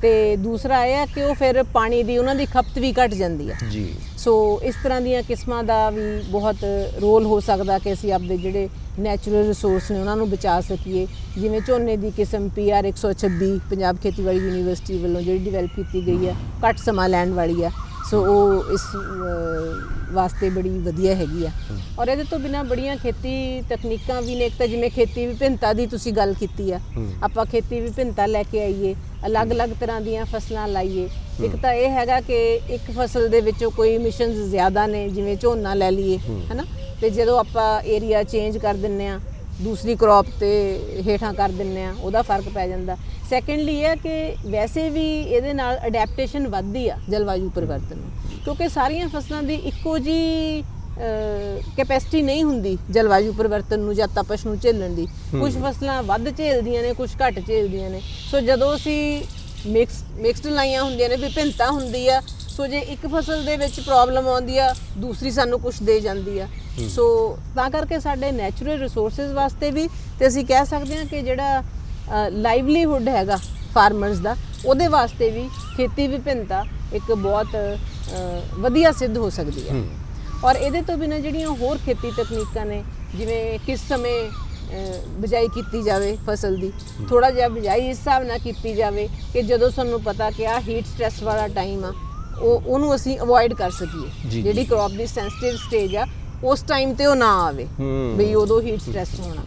ਤੇ ਦੂਸਰਾ ਇਹ ਆ ਕਿ ਉਹ ਫਿਰ ਪਾਣੀ ਦੀ ਉਹਨਾਂ ਦੀ ਖਪਤ ਵੀ ਘਟ ਜਾਂਦੀ ਆ। ਜੀ। ਸੋ ਇਸ ਤਰ੍ਹਾਂ ਦੀਆਂ ਕਿਸਮਾਂ ਦਾ ਵੀ ਬਹੁਤ ਰੋਲ ਹੋ ਸਕਦਾ ਕਿ ਅਸੀਂ ਆਪਦੇ ਜਿਹੜੇ ਨੈਚੁਰਲ ਰਿਸੋਰਸ ਨੇ ਉਹਨਾਂ ਨੂੰ ਬਚਾ ਸਕੀਏ। ਜਿਵੇਂ ਝੋਨੇ ਦੀ ਕਿਸਮ PR 126 ਪੰਜਾਬ ਖੇਤੀਬਾੜੀ ਯੂਨੀਵਰਸਿਟੀ ਵੱਲੋਂ ਜਿਹੜੀ ਡਿਵੈਲਪ ਕੀਤੀ ਗਈ ਆ ਘੱਟ ਸਮਾਂ ਲੈਣ ਵਾਲੀ ਆ। ਸੋ ਉਹ ਇਸ ਵਾਸਤੇ ਬੜੀ ਵਧੀਆ ਹੈਗੀ ਆ। ਔਰ ਇਹਦੇ ਤੋਂ ਬਿਨਾ ਬੜੀਆਂ ਖੇਤੀ ਤਕਨੀਕਾਂ ਵੀ ਨੇ ਇੱਕ ਤਾਂ ਜਿਵੇਂ ਖੇਤੀ ਵਿਭਿੰਨਤਾ ਦੀ ਤੁਸੀਂ ਗੱਲ ਕੀਤੀ ਆ। ਆਪਾਂ ਖੇਤੀ ਵਿਭਿੰਨਤਾ ਲੈ ਕੇ ਆਈਏ ਅਲੱਗ-ਅਲੱਗ ਤਰ੍ਹਾਂ ਦੀਆਂ ਫਸਲਾਂ ਲਾਈਏ। ਇੱਕ ਤਾਂ ਇਹ ਹੈਗਾ ਕਿ ਇੱਕ ਫਸਲ ਦੇ ਵਿੱਚੋਂ ਕੋਈ ਐਮਿਸ਼ਨਸ ਜ਼ਿਆਦਾ ਨੇ ਜਿਵੇਂ ਝੋਨਾ ਲੈ ਲਈਏ ਹਨਾ? ਤੇ ਜਦੋਂ ਆਪਾਂ ਏਰੀਆ ਚੇਂਜ ਕਰ ਦਿੰਨੇ ਆ ਦੂਸਰੀ ਕ੍ਰੌਪ ਤੇ ਹੇਠਾਂ ਕਰ ਦਿੰਨੇ ਆ ਉਹਦਾ ਫ਼ਰਕ ਪੈ ਜਾਂਦਾ। ਸੈਕੰਡਲੀ ਇਹ ਹੈ ਕਿ ਵੈਸੇ ਵੀ ਇਹਦੇ ਨਾਲ ਅਡੈਪਟੇਸ਼ਨ ਵੱਧਦੀ ਆ ਜਲਵਾਯੂ ਪਰਿਵਰਤਨ ਨੂੰ ਕਿਉਂਕਿ ਸਾਰੀਆਂ ਫਸਲਾਂ ਦੀ ਇੱਕੋ ਜੀ ਕੈਪੈਸਿਟੀ ਨਹੀਂ ਹੁੰਦੀ ਜਲਵਾਯੂ ਪਰਿਵਰਤਨ ਨੂੰ ਜਾਂ ਤਪਸ਼ ਨੂੰ ਝੇਲਣ ਦੀ। ਕੁਝ ਫਸਲਾਂ ਵੱਧ ਝੇਲਦੀਆਂ ਨੇ ਕੁਝ ਘੱਟ ਝੇਲਦੀਆਂ ਨੇ। ਸੋ ਜਦੋਂ ਅਸੀਂ ਮਿਕਸ ਮਿਕਸਡ ਲਾਈਆਂ ਹੁੰਦੀਆਂ ਨੇ ਵਿਭਿੰਨਤਾ ਹੁੰਦੀ ਆ। ਸੋ ਜੇ ਇੱਕ ਫਸਲ ਦੇ ਵਿੱਚ ਪ੍ਰੋਬਲਮ ਆਉਂਦੀ ਆ ਦੂਸਰੀ ਸਾਨੂੰ ਕੁਝ ਦੇ ਜਾਂਦੀ ਆ। ਸੋ ਤਾਂ ਕਰਕੇ ਸਾਡੇ ਨੈਚੁਰਲ ਰਿਸੋਰਸਸ ਵਾਸਤੇ ਵੀ ਤੇ ਅਸੀਂ ਕਹਿ ਸਕਦੇ ਹਾਂ ਕਿ ਜਿਹੜਾ ਲਾਈਵਲੀਹੁੱਡ ਹੈਗਾ ਫਾਰਮਰਸ ਦਾ ਉਹਦੇ ਵਾਸਤੇ ਵੀ ਖੇਤੀ ਵਿਭਿੰਨਤਾ ਇੱਕ ਬਹੁਤ ਵਧੀਆ ਸਿੱਧ ਹੋ ਸਕਦੀ ਹੈ। ਔਰ ਇਹਦੇ ਤੋਂ ਬਿਨਾਂ ਜਿਹੜੀਆਂ ਹੋਰ ਖੇਤੀ ਤਕਨੀਕਾਂ ਨੇ ਜਿਵੇਂ ਕਿਸ ਸਮੇਂ ਬਿਜਾਈ ਕੀਤੀ ਜਾਵੇ ਫਸਲ ਦੀ। ਥੋੜਾ ਜਿਹਾ ਬਿਜਾਈ ਇਸ ਹਿਸਾਬ ਨਾਲ ਕੀਤੀ ਜਾਵੇ ਕਿ ਜਦੋਂ ਸਾਨੂੰ ਪਤਾ ਕਿ ਆ ਹੀਟ ਸਟ੍ਰੈਸ ਵਾਲਾ ਟਾਈਮ ਆ ਉਹ ਉਹਨੂੰ ਅਸੀਂ ਅਵੋਇਡ ਕਰ ਸਕੀਏ। ਜਿਹੜੀ ਕ੍ਰੌਪ ਦੀ ਸੈਂਸਿਟਿਵ ਸਟੇਜ ਆ ਉਸ ਟਾਈਮ ਤੇ ਉਹ ਨਾ ਆਵੇ। ਬਈ ਉਦੋਂ ਹੀਟ ਸਟ੍ਰੈਸ ਹੋਣਾ।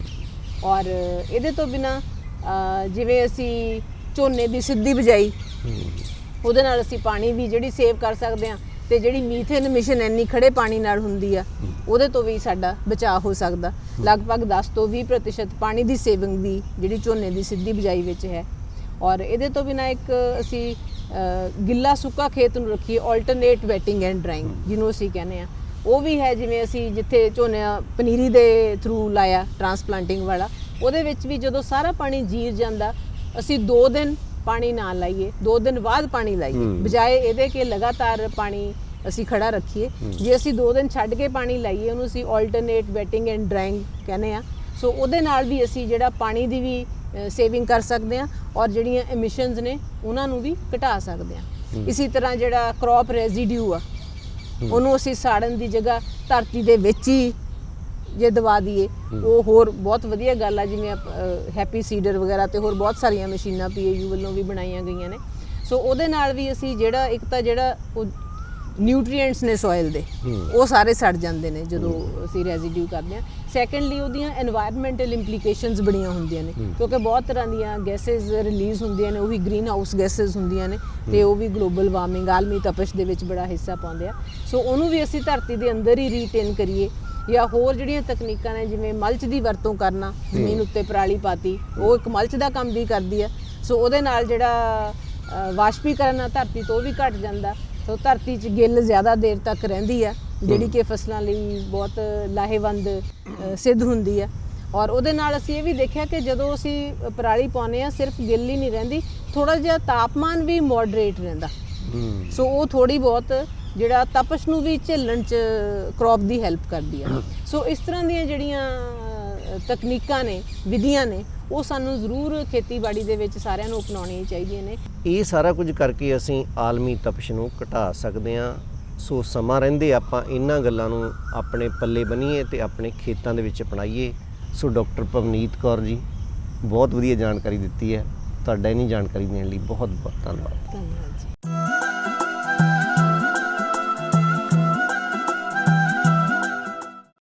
ਔਰ ਇਹਦੇ ਤੋਂ ਬਿਨਾ ਜਿਵੇਂ ਅਸੀਂ ਝੋਨੇ ਦੀ ਸਿੱਧੀ ਬਿਜਾਈ ਉਹਦੇ ਨਾਲ ਅਸੀਂ ਪਾਣੀ ਵੀ ਜਿਹੜੀ ਸੇਵ ਕਰ ਸਕਦੇ ਹਾਂ। ਤੇ ਜਿਹੜੀ ਮੀਥੇਨ ਮਿਸ਼ਨ ਇੰਨੀ ਖੜੇ ਪਾਣੀ ਨਾਲ ਹੁੰਦੀ ਆ, ਉਹਦੇ ਤੋਂ ਵੀ ਸਾਡਾ ਬਚਾਅ ਹੋ ਸਕਦਾ। ਲਗਭਗ 10 ਤੋਂ 20% ਪਾਣੀ ਦੀ ਸੇਵਿੰਗ ਵੀ ਜਿਹੜੀ ਝੋਨੇ ਦੀ ਸਿੱਧੀ ਬਿਜਾਈ ਵਿੱਚ ਹੈ। ਔਰ ਇਹਦੇ ਤੋਂ ਬਿਨਾ ਇੱਕ ਅਸੀਂ ਗਿੱਲਾ ਸੁੱਕਾ ਖੇਤ ਨੂੰ ਰੱਖੀਏ ਆਲਟਰਨੇਟ ਵੈਟਿੰਗ ਐਂਡ ਡਰਾਈਂਗ ਜਿਹਨੂੰ ਅਸੀਂ ਕਹਿੰਦੇ ਆ। ਉਹ ਵੀ ਹੈ ਜਿਵੇਂ ਅਸੀਂ ਜਿੱਥੇ ਝੋਨਾ ਪਨੀਰੀ ਦੇ ਥਰੂ ਲਾਇਆ ਟਰਾਂਸਪਲਾਂਟਿੰਗ ਵਾਲਾ, ਉਹਦੇ ਵਿੱਚ ਵੀ ਜਦੋਂ ਸਾਰਾ ਪਾਣੀ ਜੀਰ ਜਾਂਦਾ, ਅਸੀਂ 2 ਦਿਨ ਪਾਣੀ ਨਾ ਲਾਈਏ 2 ਦਿਨ ਬਾਅਦ ਪਾਣੀ ਲਾਈਏ। ਬਜਾਏ ਇਹਦੇ ਕਿ ਲਗਾਤਾਰ ਪਾਣੀ ਅਸੀਂ ਖੜਾ ਰੱਖੀਏ। ਜੇ ਅਸੀਂ 2 ਦਿਨ ਛੱਡ ਕੇ ਪਾਣੀ ਲਾਈਏ ਉਹਨੂੰ ਅਸੀਂ ਆਲਟਰਨੇਟ ਵੈਟਿੰਗ ਐਂਡ ਡਰਾਈਂਗ ਕਹਿੰਦੇ ਆ। ਸੋ ਉਹਦੇ ਨਾਲ ਵੀ ਅਸੀਂ ਜਿਹੜਾ ਪਾਣੀ ਦੀ ਵੀ ਸੇਵਿੰਗ ਕਰ ਸਕਦੇ ਆ ਔਰ ਜਿਹੜੀਆਂ ਐਮਿਸ਼ਨਸ ਨੇ ਉਹਨਾਂ ਨੂੰ ਵੀ ਘਟਾ ਸਕਦੇ ਆ। ਇਸੇ ਤਰ੍ਹਾਂ ਜਿਹੜਾ ਕ੍ਰੌਪ ਰੈਜ਼ੀਡਿਊ ਆ ਉਹਨੂੰ ਅਸੀਂ ਸਾੜਨ ਦੀ ਜਗ੍ਹਾ ਧਰਤੀ ਦੇ ਵਿੱਚ ਹੀ ਜੇ ਦਵਾ ਦਈਏ ਉਹ ਹੋਰ ਬਹੁਤ ਵਧੀਆ ਗੱਲ ਆ ਜਿਵੇਂ ਹੈਪੀ ਸੀਡਰ ਵਗੈਰਾ ਤੇ ਹੋਰ ਬਹੁਤ ਸਾਰੀਆਂ ਮਸ਼ੀਨਾਂ ਪੀਏਯੂ ਵੱਲੋਂ ਵੀ ਬਣਾਈਆਂ ਗਈਆਂ ਨੇ। ਸੋ ਉਹਦੇ ਨਾਲ ਵੀ ਅਸੀਂ ਜਿਹੜਾ ਇੱਕ ਤਾਂ ਜਿਹੜਾ ਉਹ ਨਿਊਟ੍ਰੀਐਂਟਸ ਨੇ ਸੋਇਲ ਦੇ ਉਹ ਸਾਰੇ ਸੜ ਜਾਂਦੇ ਨੇ ਜਦੋਂ ਅਸੀਂ ਰੈਜ਼ੀਡਿਊ ਕਰਦੇ ਆ ਸੈਕੰਡਲੀ ਉਹਦੀਆਂ এনवायरमेंटਲ ਇੰਪਲੀਕੇਸ਼ਨਸ ਬੜੀਆਂ ਹੁੰਦੀਆਂ ਨੇ ਕਿਉਂਕਿ ਬਹੁਤ ਤਰ੍ਹਾਂ ਦੀਆਂ ਗੈਸਸ ਰਿਲੀਜ਼ ਹੁੰਦੀਆਂ ਨੇ ਉਹ ਵੀ ਗ੍ਰੀਨ ਹਾਊਸ ਗੈਸਸ ਹੁੰਦੀਆਂ ਨੇ ਤੇ ਉਹ ਵੀ ਗਲੋਬਲ ਵਾਰਮਿੰਗ ਆਲਮੀ ਤਪਸ਼ ਦੇ ਵਿੱਚ ਬੜਾ ਹਿੱਸਾ ਪਾਉਂਦੇ ਆ। ਸੋ ਉਹਨੂੰ ਵੀ ਅਸੀਂ ਧਰਤੀ ਦੇ ਅੰਦਰ ਹੀ ਰੀਟੇਨ ਕਰੀਏ। ਜਾਂ ਹੋਰ ਜਿਹੜੀਆਂ ਤਕਨੀਕਾਂ ਨੇ ਜਿਵੇਂ ਮਲਚ ਦੀ ਵਰਤੋਂ ਕਰਨਾ ਜ਼ਮੀਨ ਉੱਤੇ ਪਰਾਲੀ ਪਾਤੀ ਉਹ ਇੱਕ ਮਲਚ ਦਾ ਕੰਮ ਵੀ ਕਰਦੀ ਆ ਸੋ ਉਹਦੇ ਨਾਲ ਜਿਹੜਾ ਵਾਸ਼ਪੀਕਰਨ ਆ ਧਰਤੀ ਤੋਂ ਵੀ ਘਟ ਜਾਂਦਾ। ਸੋ ਧਰਤੀ 'ਚ ਗਿੱਲ ਜ਼ਿਆਦਾ ਦੇਰ ਤੱਕ ਰਹਿੰਦੀ ਆ ਜਿਹੜੀ ਕਿ ਫਸਲਾਂ ਲਈ ਬਹੁਤ ਲਾਹੇਵੰਦ ਸਿੱਧ ਹੁੰਦੀ ਆ ਔਰ ਉਹਦੇ ਨਾਲ ਅਸੀਂ ਇਹ ਵੀ ਦੇਖਿਆ ਕਿ ਜਦੋਂ ਅਸੀਂ ਪਰਾਲੀ ਪਾਉਂਦੇ ਆ ਸਿਰਫ ਗਿੱਲ ਹੀ ਨਹੀਂ ਰਹਿੰਦੀ ਥੋੜਾ ਜਿਹਾ ਤਾਪਮਾਨ ਵੀ ਮੋਡਰੇਟ ਰਹਿੰਦਾ। ਹੂੰ। ਸੋ ਉਹ ਥੋੜੀ ਬਹੁਤ ਜਿਹੜਾ ਤਪਸ਼ ਨੂੰ ਵੀ ਝੱਲਣ ਚ ਕ੍ਰੌਪ ਦੀ ਹੈਲਪ ਕਰਦੀ ਆ। ਸੋ ਇਸ ਤਰ੍ਹਾਂ ਦੀਆਂ ਜਿਹੜੀਆਂ ਤਕਨੀਕਾਂ ਨੇ ਵਿਧੀਆਂ ਨੇ ਉਹ ਸਾਨੂੰ ਜ਼ਰੂਰ ਖੇਤੀਬਾੜੀ ਦੇ ਵਿੱਚ ਸਾਰਿਆਂ ਨੂੰ ਅਪਣਾਉਣੀਆਂ ਚਾਹੀਦੀਆਂ ਨੇ। ਇਹ ਸਾਰਾ ਕੁਝ ਕਰਕੇ ਅਸੀਂ ਆਲਮੀ ਤਪਸ਼ ਨੂੰ ਘਟਾ ਸਕਦੇ ਹਾਂ। ਸੋ ਸਮਾਂ ਰਹਿੰਦੇ ਆਪਾਂ ਇਹਨਾਂ ਗੱਲਾਂ ਨੂੰ ਆਪਣੇ ਪੱਲੇ ਬੰਨੀਏ ਤੇ ਆਪਣੇ ਖੇਤਾਂ ਦੇ ਵਿੱਚ ਅਪਣਾਈਏ। ਸੋ ਡਾਕਟਰ ਪਵਨੀਤ ਕੌਰ ਜੀ ਬਹੁਤ ਵਧੀਆ ਜਾਣਕਾਰੀ ਦਿੱਤੀ ਹੈ। ਤੁਹਾਡਾ ਇਨੀ ਜਾਣਕਾਰੀ ਦੇਣ ਲਈ ਬਹੁਤ ਬਹੁਤ ਧੰਨਵਾਦ। ਧੰਨਵਾਦ।